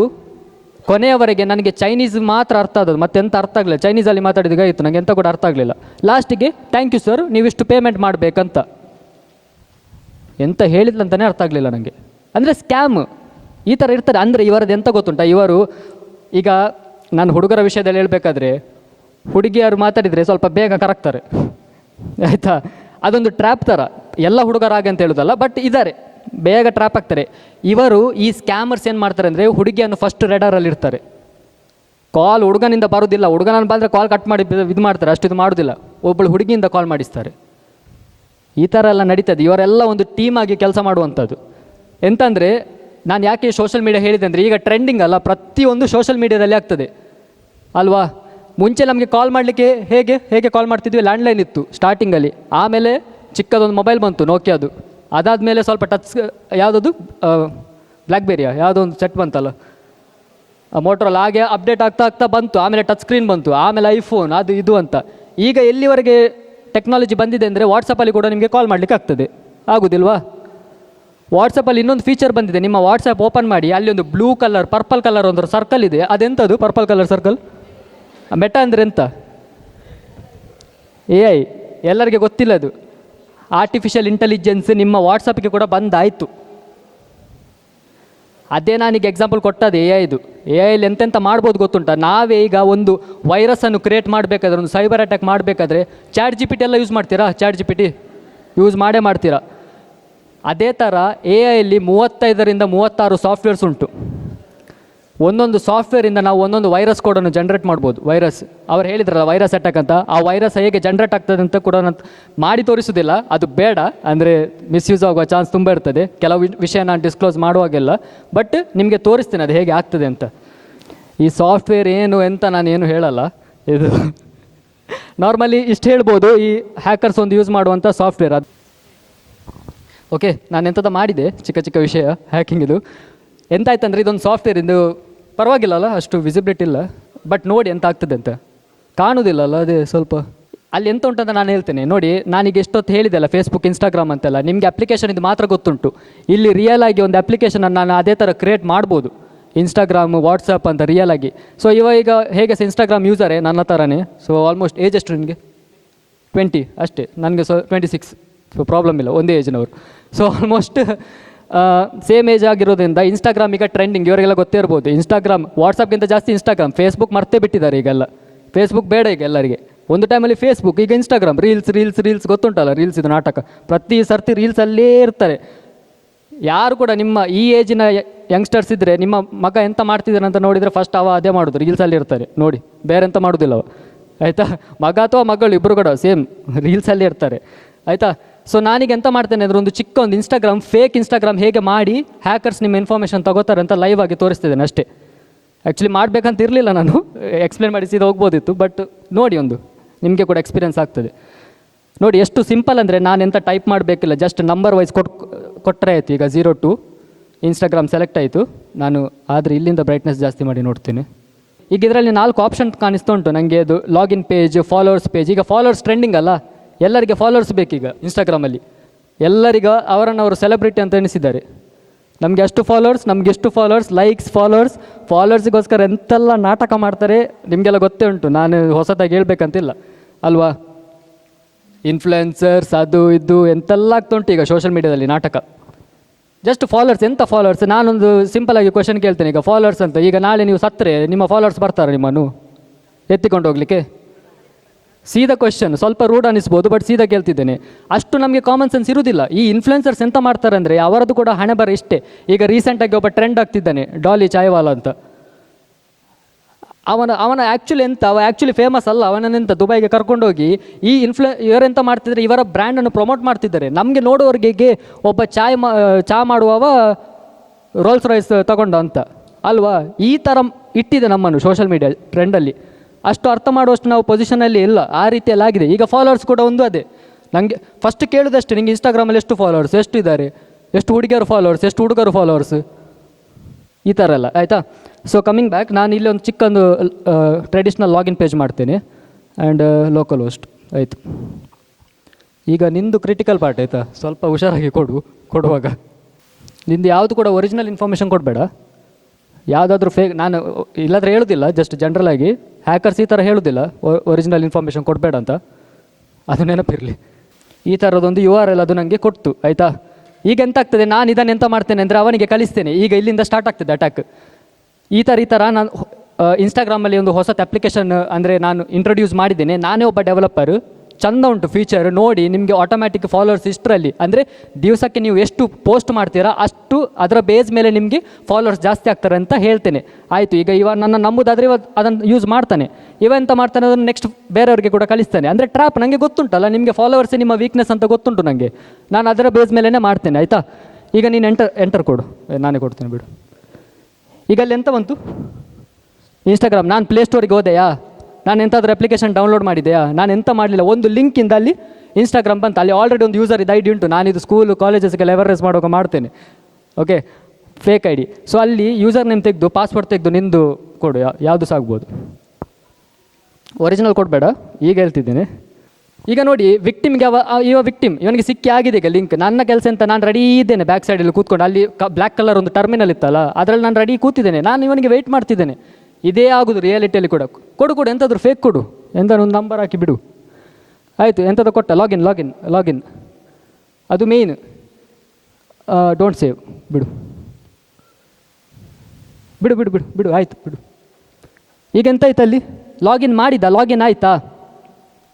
ಕೊನೆಯವರೆಗೆ ನನಗೆ ಚೈನೀಸ್ ಮಾತ್ರ ಅರ್ಥ ಆದದ್ದು. ಮತ್ತೆಂತ ಅರ್ಥ ಆಗಲಿಲ್ಲ. ಚೈನೀಸಲ್ಲಿ ಮಾತಾಡಿದಾಗ ಆಯಿತು. ನನಗೆ ಎಂತ ಕೂಡ ಅರ್ಥ ಆಗಲಿಲ್ಲ. ಲಾಸ್ಟಿಗೆ ಥ್ಯಾಂಕ್ ಯು ಸರ್ ನೀವಿಷ್ಟು ಪೇಮೆಂಟ್ ಮಾಡಬೇಕಂತ. ಎಂತ ಹೇಳಿದ್ಲಂತಾನೆ ಅರ್ಥ ಆಗಲಿಲ್ಲ ನನಗೆ ಅಂದರೆ ಸ್ಕ್ಯಾಮ್ ಈ ಥರ ಇರ್ತಾರೆ ಅಂದರೆ ಇವರದ್ದು ಎಂತ ಗೊತ್ತುಂಟ? ಇವರು ಈಗ ನಾನು ಹುಡುಗರ ವಿಷಯದಲ್ಲಿ ಹೇಳಬೇಕಾದ್ರೆ ಹುಡುಗಿಯರು ಮಾತಾಡಿದರೆ ಸ್ವಲ್ಪ ಬೇಗ ಕರಗ್ತಾರೆ. ಆಯಿತಾ? ಅದೊಂದು ಟ್ರ್ಯಾಪ್ ಥರ ಎಲ್ಲ ಹುಡುಗರಾಗೆ ಅಂತ ಹೇಳೋದಲ್ಲ ಬಟ್ ಇದ್ದಾರೆ. ಬೇಗ ಟ್ರ್ಯಾಪ್ ಆಗ್ತಾರೆ. ಇವರು ಈ ಸ್ಕ್ಯಾಮರ್ಸ್ ಏನು ಮಾಡ್ತಾರೆ ಅಂದರೆ ಹುಡುಗಿಯನ್ನು ಫಸ್ಟ್ ರೆಡರಲ್ಲಿ ಇರ್ತಾರೆ ಕಾಲ್ ಹುಡುಗನಿಂದ ಬರೋದಿಲ್ಲ. ಹುಡುಗನನ್ನು ಬಂದರೆ ಕಾಲ್ ಕಟ್ ಮಾಡಿ ಇದು ಮಾಡ್ತಾರೆ. ಅಷ್ಟು ಇದು ಮಾಡೋದಿಲ್ಲ. ಒಬ್ಬಳು ಹುಡುಗಿಯಿಂದ ಕಾಲ್ ಮಾಡಿಸ್ತಾರೆ. ಈ ಥರ ಎಲ್ಲ ನಡೀತದೆ. ಇವರೆಲ್ಲ ಒಂದು ಟೀಮ್ ಆಗಿ ಕೆಲಸ ಮಾಡುವಂಥದ್ದು. ಎಂತಂದರೆ ನಾನು ಯಾಕೆ ಸೋಷಲ್ ಮೀಡಿಯಾ ಹೇಳಿದೆ ಅಂದರೆ ಈಗ ಟ್ರೆಂಡಿಂಗ್ ಅಲ್ಲ, ಪ್ರತಿಯೊಂದು ಸೋಷಲ್ ಮೀಡಿಯಾದಲ್ಲಿ ಆಗ್ತದೆ. ಅಲ್ವಾ? ಮುಂಚೆ ನಮಗೆ ಕಾಲ್ ಮಾಡಲಿಕ್ಕೆ ಹೇಗೆ ಹೇಗೆ ಕಾಲ್ ಮಾಡ್ತಿದ್ವಿ? ಲ್ಯಾಂಡ್ಲೈನ್ ಇತ್ತು ಸ್ಟಾರ್ಟಿಂಗಲ್ಲಿ ಆಮೇಲೆ ಚಿಕ್ಕದೊಂದು ಮೊಬೈಲ್ ಬಂತು ನೋಕಿಯಾದು ಅದಾದಮೇಲೆ ಸ್ವಲ್ಪ ಟಚ್ ಯಾವುದದು? ಬ್ಲ್ಯಾಕ್ಬೆರಿಯಾ ಯಾವುದೋ ಒಂದು ಸೆಟ್ ಬಂತಲ್ಲ. ಮೋಟ್ರಲ್ ಹಾಗೆ ಅಪ್ಡೇಟ್ ಆಗ್ತಾ ಆಗ್ತಾ ಬಂತು. ಆಮೇಲೆ ಟಚ್ ಸ್ಕ್ರೀನ್ ಬಂತು. ಆಮೇಲೆ ಐಫೋನ್ ಅದು ಇದು ಅಂತ. ಈಗ ಎಲ್ಲಿವರೆಗೆ ಟೆಕ್ನಾಲಜಿ ಬಂದಿದೆ ಅಂದರೆ ವಾಟ್ಸಪ್ಪಲ್ಲಿ ಕೂಡ ನಿಮಗೆ ಕಾಲ್ ಮಾಡಲಿಕ್ಕೆ ಆಗ್ತದೆ. ಆಗುದಿಲ್ವಾ? ವಾಟ್ಸಪ್ಪಲ್ಲಿ ಇನ್ನೊಂದು ಫೀಚರ್ ಬಂದಿದೆ. ನಿಮ್ಮ ವಾಟ್ಸಪ್ ಓಪನ್ ಮಾಡಿ, ಅಲ್ಲಿ ಒಂದು ಬ್ಲೂ ಕಲರ್ ಪರ್ಪಲ್ ಕಲರ್ ಒಂದು ಸರ್ಕಲ್ ಇದೆ. ಅದೆಂಥದ್ದು ಪರ್ಪಲ್ ಕಲರ್ ಸರ್ಕಲ್ ಮೆಟ ಅಂದರೆ ಎಂತ? ಎ ಐ ಎಲ್ಲರಿಗೆ ಗೊತ್ತಿಲ್ಲ ಅದು. ಆರ್ಟಿಫಿಷಿಯಲ್ ಇಂಟೆಲಿಜೆನ್ಸ್ ನಿಮ್ಮ ವಾಟ್ಸಪ್ಗೆ ಕೂಡ ಬಂದಾಯಿತು. ಅದೇ ನಾನೀಗ ಎಕ್ಸಾಂಪಲ್ ಕೊಟ್ಟದೆ ಎ ಐದು ಎ ಐಲಿ ಎಂತೆಂತ ಮಾಡ್ಬೋದು ಗೊತ್ತುಂಟ? ನಾವೇ ಈಗ ಒಂದು ವೈರಸನ್ನು ಕ್ರಿಯೇಟ್ ಮಾಡಬೇಕಾದ್ರೆ, ಒಂದು ಸೈಬರ್ ಅಟ್ಯಾಕ್ ಮಾಡಬೇಕಾದ್ರೆ ಚಾಟ್ ಜಿ ಪಿ ಟಿ ಎಲ್ಲ ಯೂಸ್ ಮಾಡ್ತೀರಾ? Chat G P T use ಮಾಡೇ ಮಾಡ್ತೀರಾ? ಅದೇ ಥರ ಎ ಐಲಿ ಮೂವತ್ತೈದರಿಂದ ಮೂವತ್ತಾರು ಸಾಫ್ಟ್ವೇರ್ಸ್ ಉಂಟು. ಒಂದೊಂದು ಸಾಫ್ಟ್ವೇರಿಂದ ನಾವು ಒಂದೊಂದು ವೈರಸ್ ಕೋಡನ್ನು ಜನ್ರೇಟ್ ಮಾಡ್ಬೋದು. ವೈರಸ್ ಅವ್ರು ಹೇಳಿದ್ರಲ್ಲ ವೈರಸ್ ಅಟ್ಯಾಕ್ ಅಂತ. ಆ ವೈರಸ್ ಹೇಗೆ ಜನ್ರೇಟ್ ಆಗ್ತದೆ ಅಂತ ಕೂಡ ನಾನು ಮಾಡಿ ತೋರಿಸೋದಿಲ್ಲ. ಅದು ಬೇಡ, ಅಂದರೆ ಮಿಸ್ಯೂಸ್ ಆಗುವ ಚಾನ್ಸ್ ತುಂಬ ಇರ್ತದೆ. ಕೆಲವು ವಿಷಯ ನಾನು ಡಿಸ್ಕ್ಲೋಸ್ ಮಾಡುವಾಗೆಲ್ಲ. ಬಟ್ ನಿಮಗೆ ತೋರಿಸ್ತೇನೆ ಅದು ಹೇಗೆ ಆಗ್ತದೆ ಅಂತ. ಈ ಸಾಫ್ಟ್ವೇರ್ ಏನು ಅಂತ ನಾನು ಏನು ಹೇಳಲ್ಲ. ಇದು [LAUGHS] ನಾರ್ಮಲಿ ಇಷ್ಟು ಹೇಳ್ಬೋದು. ಈ ಹ್ಯಾಕರ್ಸ್ ಒಂದು ಯೂಸ್ ಮಾಡುವಂಥ ಸಾಫ್ಟ್ವೇರ್ ಅದು. ಓಕೆ ನಾನು ಎಂಥದ್ದು ಮಾಡಿದೆ? ಚಿಕ್ಕ ಚಿಕ್ಕ ವಿಷಯ ಹ್ಯಾಕಿಂಗ್ ಇದು. ಎಂತಾಯ್ತಂದ್ರೆ ಇದೊಂದು ಸಾಫ್ಟ್ವೇರ್ ಇದು ಪರವಾಗಿಲ್ಲ ಅಲ್ಲ ಅಷ್ಟು ವಿಸಿಬಿಲಿಟಿ ಇಲ್ಲ. ಬಟ್ ನೋಡಿ ಎಂತ ಆಗ್ತದೆ ಅಂತ. ಕಾಣುವುದಿಲ್ಲಲ್ಲ ಅದೇ ಸ್ವಲ್ಪ. ಅಲ್ಲಿ ಎಂತ ಉಂಟಂತ ನಾನು ಹೇಳ್ತೇನೆ. ನೋಡಿ, ನಾನೀಗ ಎಷ್ಟೊತ್ತು ಹೇಳಿದೆಲ್ಲ ಫೇಸ್ಬುಕ್ ಇನ್ಸ್ಟಾಗ್ರಾಮ್ ಅಂತೆಲ್ಲ. ನಿಮಗೆ ಅಪ್ಲಿಕೇಶನ್ ಇದು ಮಾತ್ರ ಗೊತ್ತುಂಟು. ಇಲ್ಲಿ ರಿಯಲ್ ಆಗಿ ಒಂದು ಅಪ್ಲಿಕೇಶನ್ ನಾನು ಅದೇ ಥರ ಕ್ರಿಯೇಟ್ ಮಾಡ್ಬೋದು. ಇನ್ಸ್ಟಾಗ್ರಾಮ್ ವಾಟ್ಸಪ್ ಅಂತ ರಿಯಲ್ ಆಗಿ. ಸೊ ಇವಾಗ ಹೇಗೆ ಸಹ ಇನ್ಸ್ಟಾಗ್ರಾಮ್ ಯೂಸರೇ ನನ್ನ ಥರನೇ ಸೊ ಆಲ್ಮೋಸ್ಟ್ ಏಜ್ ಎಷ್ಟು ನಿಮಗೆ ಟ್ವೆಂಟಿ ಅಷ್ಟೇ. ನನಗೆ so twenty six so problem ಇಲ್ಲ, ಒಂದೇ ಏಜ್ನವರು ಸೊ ಆಲ್ಮೋಸ್ಟ್ ಸೇಮ್ ಏಜ್ ಆಗಿರೋದ್ರಿಂದ ಇನ್ಸ್ಟಾಗ್ರಾಮ್ ಈಗ ಟ್ರೆಂಡಿಂಗ್ ಇವರಿಗೆಲ್ಲ ಗೊತ್ತೇ ಇರ್ಬೋದು. ಇನ್ಸ್ಟಾಗ್ರಾಮ್ ವಾಟ್ಸಪ್ಗಿಂತ ಜಾಸ್ತಿ ಇನ್ಸ್ಟಾಗ್ರಾಮ್ ಫೇಸ್ಬುಕ್ ಮರ್ತೇ ಬಿಟ್ಟಿದ್ದಾರೆ ಈಗೆಲ್ಲ. ಫೇಸ್ಬುಕ್ ಬೇಡ ಈಗ ಎಲ್ಲರಿಗೆ. ಒಂದು ಟೈಮಲ್ಲಿ ಫೇಸ್ಬುಕ್ ಈಗ ಇನ್ಸ್ಟಾಗ್ರಾಮ್ ರೀಲ್ಸ್ ರೀಲ್ಸ್ ರೀಲ್ಸ್ ಗೊತ್ತುಂಟಲ್ಲ ರೀಲ್ಸ್ ಇದು ನಾಟಕ. ಪ್ರತಿ ಸರ್ತಿ ರೀಲ್ಸ್ ಅಲ್ಲೇ ಇರ್ತಾರೆ. ಯಾರು ಕೂಡ ನಿಮ್ಮ ಈ ಏಜಿನ ಯಂಗ್ಸ್ಟರ್ಸ್ ಇದ್ದರೆ ನಿಮ್ಮ ಮಗ ಎಂತ ಮಾಡ್ತಿದ್ದಾನೆ ಅಂತ ನೋಡಿದರೆ ಫಸ್ಟ್ ಅವ ಅದೇ ಮಾಡೋದು ರೀಲ್ಸಲ್ಲಿ ಇರ್ತಾರೆ. ನೋಡಿ, ಬೇರೆ ಎಂತ ಮಾಡೋದಿಲ್ಲ ಆಯಿತಾ? ಮಗ ಅಥವಾ ಮಗಳು ಇಬ್ಬರು ಕೂಡ ಸೇಮ್ ರೀಲ್ಸಲ್ಲಿ ಇರ್ತಾರೆ. ಆಯಿತಾ? ಸೊ ನಾನೀಗ ಎಂತ ಮಾಡ್ತೇನೆ ಅಂದರೆ ಒಂದು ಚಿಕ್ಕ ಒಂದು ಇನ್ಸ್ಟಾಗ್ರಾಮ್ ಫೇಕ್ ಇನ್ಸ್ಟಾಗ್ರಾಮ್ ಹೇಗೆ ಮಾಡಿ ಹ್ಯಾಕರ್ಸ್ ನಿಮ್ಮ ಇನ್ಫಾರ್ಮೇಷನ್ ತಗೋತಾರೆ ಅಂತ ಲೈವ್ ಆಗಿ ತೋರಿಸ್ತಿದ್ದೇನೆ ಅಷ್ಟೇ. ಆ್ಯಕ್ಚುಲಿ ಮಾಡಬೇಕಂತ ಇರಲಿಲ್ಲ ನಾನು. ಎಕ್ಸ್ಪ್ಲೇನ್ ಮಾಡಿ ಸೀದಾ ಹೋಗ್ಬೋದಿತ್ತು ಬಟ್ ನೋಡಿ ಒಂದು, ನಿಮಗೆ ಕೂಡ ಎಕ್ಸ್ಪೀರಿಯನ್ಸ್ ಆಗ್ತದೆ. ನೋಡಿ ಎಷ್ಟು ಸಿಂಪಲ್ ಅಂದರೆ ನಾನು ಎಂತ ಟೈಪ್ ಮಾಡಬೇಕಿಲ್ಲ ಜಸ್ಟ್ ನಂಬರ್ ವೈಸ್ ಕೊಟ್ ಕೊಟ್ಟರೆ ಆಯಿತು ಈಗ ಝೀರೋ ಟು ಇನ್ಸ್ಟಾಗ್ರಾಮ್ ಸೆಲೆಕ್ಟ್ ಆಯಿತು. ನಾನು ಆದರೆ ಇಲ್ಲಿಂದ ಬ್ರೈಟ್ನೆಸ್ ಜಾಸ್ತಿ ಮಾಡಿ ನೋಡ್ತೀನಿ. ಈಗ ಇದರಲ್ಲಿ ನಾಲ್ಕು ಆಪ್ಷನ್ ಕಾಣಿಸ್ತಾ ಉಂಟು ನನಗೆ ಅದು ಲಾಗಿನ್ ಪೇಜ್ ಫಾಲೋವರ್ಸ್ ಪೇಜ್ ಈಗ ಫಾಲೋವರ್ಸ್ ಟ್ರೆಂಡಿಂಗ್ ಅಲ್ಲ. ಎಲ್ಲರಿಗೆ ಫಾಲೋವರ್ಸ್ ಬೇಕೀಗ ಇನ್ಸ್ಟಾಗ್ರಾಮಲ್ಲಿ ಎಲ್ಲರಿಗೂ ಅವರನ್ನು ಅವರು ಸೆಲೆಬ್ರಿಟಿ ಅಂತ ಎನಿಸಿದ್ದಾರೆ ನಮಗೆ ಅಷ್ಟು ಫಾಲೋವರ್ಸ್ ನಮ್ಗೆ ಎಷ್ಟು ಫಾಲೋವರ್ಸ್ ಲೈಕ್ಸ್ ಫಾಲೋವರ್ಸ್ ಫಾಲೋವರ್ಸಿಗೋಸ್ಕರ ಎಂತೆಲ್ಲ ನಾಟಕ ಮಾಡ್ತಾರೆ ನಿಮಗೆಲ್ಲ ಗೊತ್ತೇ ಉಂಟು. ನಾನು ಹೊಸದಾಗಿ ಹೇಳ್ಬೇಕಂತಿಲ್ಲ. ಅಲ್ವಾ? ಇನ್ಫ್ಲುಯೆನ್ಸರ್ಸ್ ಅದು ಇದು ಎಂತೆಲ್ಲ ಆಗ್ತಾ ಈಗ ಸೋಷಲ್ ಮೀಡಿಯಾದಲ್ಲಿ ನಾಟಕ. ಜಸ್ಟ್ ಫಾಲೋವರ್ಸ್ ಎಂಥ ಫಾಲೋವರ್ಸ್ ನಾನೊಂದು ಆಗಿ ಕ್ವಶನ್ ಕೇಳ್ತೇನೆ ಈಗ. ಫಾಲೋವರ್ಸ್ ಅಂತ. ಈಗ ನಾಳೆ ನೀವು ಸತ್ತರೆ, ನಿಮ್ಮ ಫಾಲೋವರ್ಸ್ ಬರ್ತಾರೆ ನಿಮ್ಮನ್ನು? ಎತ್ತಿಕೊಂಡು ಹೋಗ್ಲಿಕ್ಕೆ? ಸೀದಾ ಕ್ವಶನ್ ಸ್ವಲ್ಪ ರೂಡ್ ಅನಿಸ್ಬೋದು ಬಟ್ ಸೀದಾ ಕೇಳ್ತಿದ್ದೇನೆ. ಅಷ್ಟು ನಮಗೆ ಕಾಮನ್ ಸೆನ್ಸ್ ಇರುವುದಿಲ್ಲ ಈ ಇನ್ಫ್ಲುಯೆನ್ಸರ್ಸ್ ಎಂತ ಮಾಡ್ತಾರೆ ಅಂದರೆ, ಅವರದ್ದು ಕೂಡ ಹಣೆ ಬರ ಇಷ್ಟೇ. ಈಗ ರೀಸೆಂಟಾಗಿ ಒಬ್ಬ ಟ್ರೆಂಡ್ ಆಗ್ತಿದ್ದಾನೆ ಡಾಲಿ ಚಾಯ್ವಾಲ ಅಂತ. ಅವನ ಅವನ ಆ್ಯಕ್ಚುಲಿ ಎಂತ, ಅವ ಆ್ಯಕ್ಚುಲಿ ಫೇಮಸ್ ಅಲ್ಲ ಅವನನ್ನೆಂತ ದುಬೈಗೆ ಕರ್ಕೊಂಡೋಗಿ ಈ ಇನ್ಫ್ಲು ಇವರೆಂತ ಮಾಡ್ತಿದ್ದಾರೆ, ಇವರ ಬ್ರ್ಯಾಂಡನ್ನು ಪ್ರಮೋಟ್ ಮಾಡ್ತಿದ್ದಾರೆ. ನಮಗೆ ನೋಡುವವರಿಗೆ ಒಬ್ಬ ಚಾಯ್ ಮಾ, ಚಾ ಮಾಡುವವ ರೋಲ್ಸ್ ರಾಯ್ಸ್ ತಗೊಂಡ ಅಂತ. ಅಲ್ವಾ? ಈ ಥರ ಇಟ್ಟಿದೆ ನಮ್ಮನ್ನು ಸೋಷಲ್ ಮೀಡಿಯಾ ಟ್ರೆಂಡಲ್ಲಿ ಅಷ್ಟು ಅರ್ಥ ಮಾಡುವಷ್ಟು ನಾವು ಪೊಸಿಷನಲ್ಲಿ ಇಲ್ಲ. ಆ ರೀತಿಯಲ್ಲಿ ಆಗಿದೆ. ಈಗ ಫಾಲೋವರ್ಸ್ ಕೂಡ ಒಂದು ಅದೇ. ನನಗೆ ಫಸ್ಟ್ ಕೇಳಿದಷ್ಟು ನಿಮಗೆ ಇನ್ಸ್ಟಾಗ್ರಾಮಲ್ಲಿ ಎಷ್ಟು ಫಾಲೋವರ್ಸ್ ಎಷ್ಟು ಇದ್ದಾರೆ ಎಷ್ಟು ಹುಡುಗಿಯರು ಫಾಲೋವರ್ಸ್ ಎಷ್ಟು ಹುಡುಗರು ಫಾಲೋವರ್ಸ್ ಈ ಥರ ಎಲ್ಲ, ಆಯಿತಾ? ಸೊ ಕಮಿಂಗ್ ಬ್ಯಾಕ್ ನಾನು ಇಲ್ಲಿ ಒಂದು ಚಿಕ್ಕೊಂದು ಟ್ರೆಡಿಷ್ನಲ್ ಲಾಗಿನ್ ಪೇಜ್ ಮಾಡ್ತೇನೆ. ಆ್ಯಂಡ್ ಲೋಕಲ್ ಹೋಸ್ಟ್ ಆಯಿತು. ಈಗ ನಿಂದು ಕ್ರಿಟಿಕಲ್ ಪಾರ್ಟ್ ಆಯಿತಾ? ಸ್ವಲ್ಪ ಹುಷಾರಾಗಿ ಕೊಡು, ಕೊಡುವಾಗ. ನಿಂದು ಯಾವುದು ಕೂಡ ಒರಿಜಿನಲ್ ಇನ್ಫಾರ್ಮೇಷನ್ ಕೊಡಬೇಡ. ಯಾವುದಾದ್ರೂ ಫೇಕ್ ನಾನು ಇಲ್ಲಾಂದ್ರೆ ಹೇಳೋದಿಲ್ಲ ಜಸ್ಟ್ ಜನ್ರಲ್ ಆಗಿ. ಹ್ಯಾಕರ್ಸ್ ಈ ಥರ ಹೇಳೋದಿಲ್ಲ. ಒರಿಜಿನಲ್ ಇನ್ಫಾರ್ಮೇಷನ್ ಕೊಡಬೇಡ ಅಂತ. ಅದು ನೆನಪಿರಲಿ. ಈ ಥರದೊಂದು ಯು ಆರ್ ಎಲ್ ಅದು ನನಗೆ ಕೊಟ್ಟು ಆಯಿತಾ? ಈಗ ಎಂತ ಆಗ್ತದೆ ನಾನು ಇದನ್ನು ಎಂತ ಮಾಡ್ತೇನೆ ಅಂದರೆ ಅವನಿಗೆ ಕಲಿಸ್ತೇನೆ. ಈಗ ಇಲ್ಲಿಂದ ಸ್ಟಾರ್ಟ್ ಆಗ್ತದೆ ಅಟ್ಯಾಕ್ ಈ ಥರ ಈ ಥರ ನಾನು ಇನ್ಸ್ಟಾಗ್ರಾಮಲ್ಲಿ ಒಂದು ಹೊಸತ್ ಅಪ್ಲಿಕೇಶನ್ ಅಂದರೆ ನಾನು ಇಂಟ್ರೊಡ್ಯೂಸ್ ಮಾಡಿದ್ದೇನೆ. ನಾನೇ ಒಬ್ಬ ಡೆವಲಪರ್ ಚಂದ ಉಂಟು ಫೀಚರ್ ನೋಡಿ, ನಿಮಗೆ ಆಟೋಮ್ಯಾಟಿಕ್ ಫಾಲೋವರ್ಸ್ ಇಷ್ಟರಲ್ಲಿ. ಅಂದರೆ ದಿವಸಕ್ಕೆ ನೀವು ಎಷ್ಟು ಪೋಸ್ಟ್ ಮಾಡ್ತೀರಾ, ಅಷ್ಟು ಅದರ ಬೇಸ್ ಮೇಲೆ ನಿಮಗೆ ಫಾಲೋವರ್ಸ್ ಜಾಸ್ತಿ ಆಗ್ತಾರೆ ಅಂತ ಹೇಳ್ತೇನೆ. ಆಯಿತು, ಈಗ ಇವ ನನ್ನ ನಂಬುದಾದರೆ ಇವ ಅದನ್ನು ಯೂಸ್ ಮಾಡ್ತಾನೆ. ಇವ ಎಂತ ಮಾಡ್ತಾನೆ ಅದನ್ನು ನೆಕ್ಸ್ಟ್ ಬೇರೆಯವರಿಗೆ ಕೂಡ ಕಲಿಸ್ತಾನೆ ಅಂದರೆ ಟ್ರ್ಯಾಪ್ ನನಗೆ ಗೊತ್ತುಂಟಲ್ಲ, ನಿಮಗೆ ಫಾಲೋವರ್ಸ್ ನಿಮ್ಮ ವೀಕ್ನೆಸ್ ಅಂತ ಗೊತ್ತುಂಟು ನನಗೆ ನಾನು ಅದರ ಬೇಸ್ ಮೇಲೇ ಮಾಡ್ತೇನೆ, ಆಯಿತಾ? ಈಗ ನೀನು ಎಂಟರ್ ಎಂಟರ್ ಕೊಡು. ನಾನೇ ಕೊಡ್ತೇನೆ ಬಿಡು. ಈಗ ಅಲ್ಲಿ ಎಂತ ಬಂತು? ಇನ್ಸ್ಟಾಗ್ರಾಮ್ ನಾನು ಪ್ಲೇಸ್ಟೋರಿಗೆ ಹೋದೆಯಾ? ನಾನು ಎಂಥಾದ್ರೂ ಅಪ್ಲಿಕೇಶನ್ ಡೌನ್ಲೋಡ್ ಮಾಡಿದೆಯಾ? ನಾನು ಎಂತ ಮಾಡಲಿಲ್ಲ. ಒಂದು ಲಿಂಕಿಂದ ಅಲ್ಲಿ ಇನ್ಸ್ಟಾಗ್ರಾಮ್ ಬಂತು. ಅಲ್ಲಿ ಆಲ್ರೆಡಿ ಒಂದು ಯೂಸರ್ ಇದು ಐ ಡಿ ಉಂಟು. ಇದು ಸ್ಕೂಲು ಕಾಲೇಜಸ್ಗೆಲ್ಲ ಎವರೇಸ್ ಮಾಡುವಾಗ ಮಾಡ್ತೇನೆ. Okay fake I D so ಅಲ್ಲಿ ಯೂಸರ್ ನೇಮ್ ತೆಗೆದು ಪಾಸ್ವರ್ಡ್ ತೆಗೆದು ನಿಂದು ಕೊಡು. ಯಾವುದು ಸಹ ಆಗ್ಬೋದು. ಒರಿಜಿನಲ್ ಕೊಡಬೇಡ. ಈಗ ಹೇಳ್ತಿದ್ದೇನೆ. ಈಗ ನೋಡಿ ವಿಕ್ಟಿಮ್ಗೆ ಅವ ಇವ ವಿಕ್ಟಿಮ್ ಇವನಿಗೆ ಸಿಕ್ಕಿ ಆಗಿದೆ ಈಗ ಲಿಂಕ್ ನನ್ನ ಕೆಲಸ ಅಂತ ನಾನು ರೆಡಿ ಇದ್ದೇನೆ. ಬ್ಯಾಕ್ ಸೈಡಲ್ಲಿ ಕೂತ್ಕೊಂಡು. ಅಲ್ಲಿ ಬ್ಲ್ಯಾಕ್ ಕಲರ್ ಒಂದು ಟರ್ಮಿನಲ್ ಇತ್ತಲ್ಲ, ಅದರಲ್ಲಿ ನಾನು ರೆಡಿ ಕೂತಿದ್ದೇನೆ. ನಾನು ಇವನಿಗೆ ವೆಯ್ಟ್ ಮಾಡ್ತಿದ್ದೇನೆ. ಇದೇ ಆಗೋದು ರಿಯಾಲಿಟಿಯಲ್ಲಿ ಕೂಡ. ಕೊಡು ಕೊಡು ಎಂಥಾದ್ರೂ ಫೇಕ್ ಕೊಡು. ಎಂತ ಒಂದು ನಂಬರ್ ಹಾಕಿ ಬಿಡು. ಆಯಿತು ಎಂಥದ್ದು ಕೊಟ್ಟ? ಲಾಗಿನ್ ಲಾಗಿನ್ ಲಾಗಿನ್ ಅದು ಮೇಯ್ನ್ ಡೋಂಟ್ ಸೇವ್ ಬಿಡು. ಬಿಡು ಬಿಡು ಬಿಡು ಬಿಡು, ಆಯಿತು, ಬಿಡು. ಈಗ ಎಂತಾಯ್ತು ಅಲ್ಲಿ? ಲಾಗಿನ್ ಮಾಡಿದ ಲಾಗಿನ್ ಆಯಿತಾ?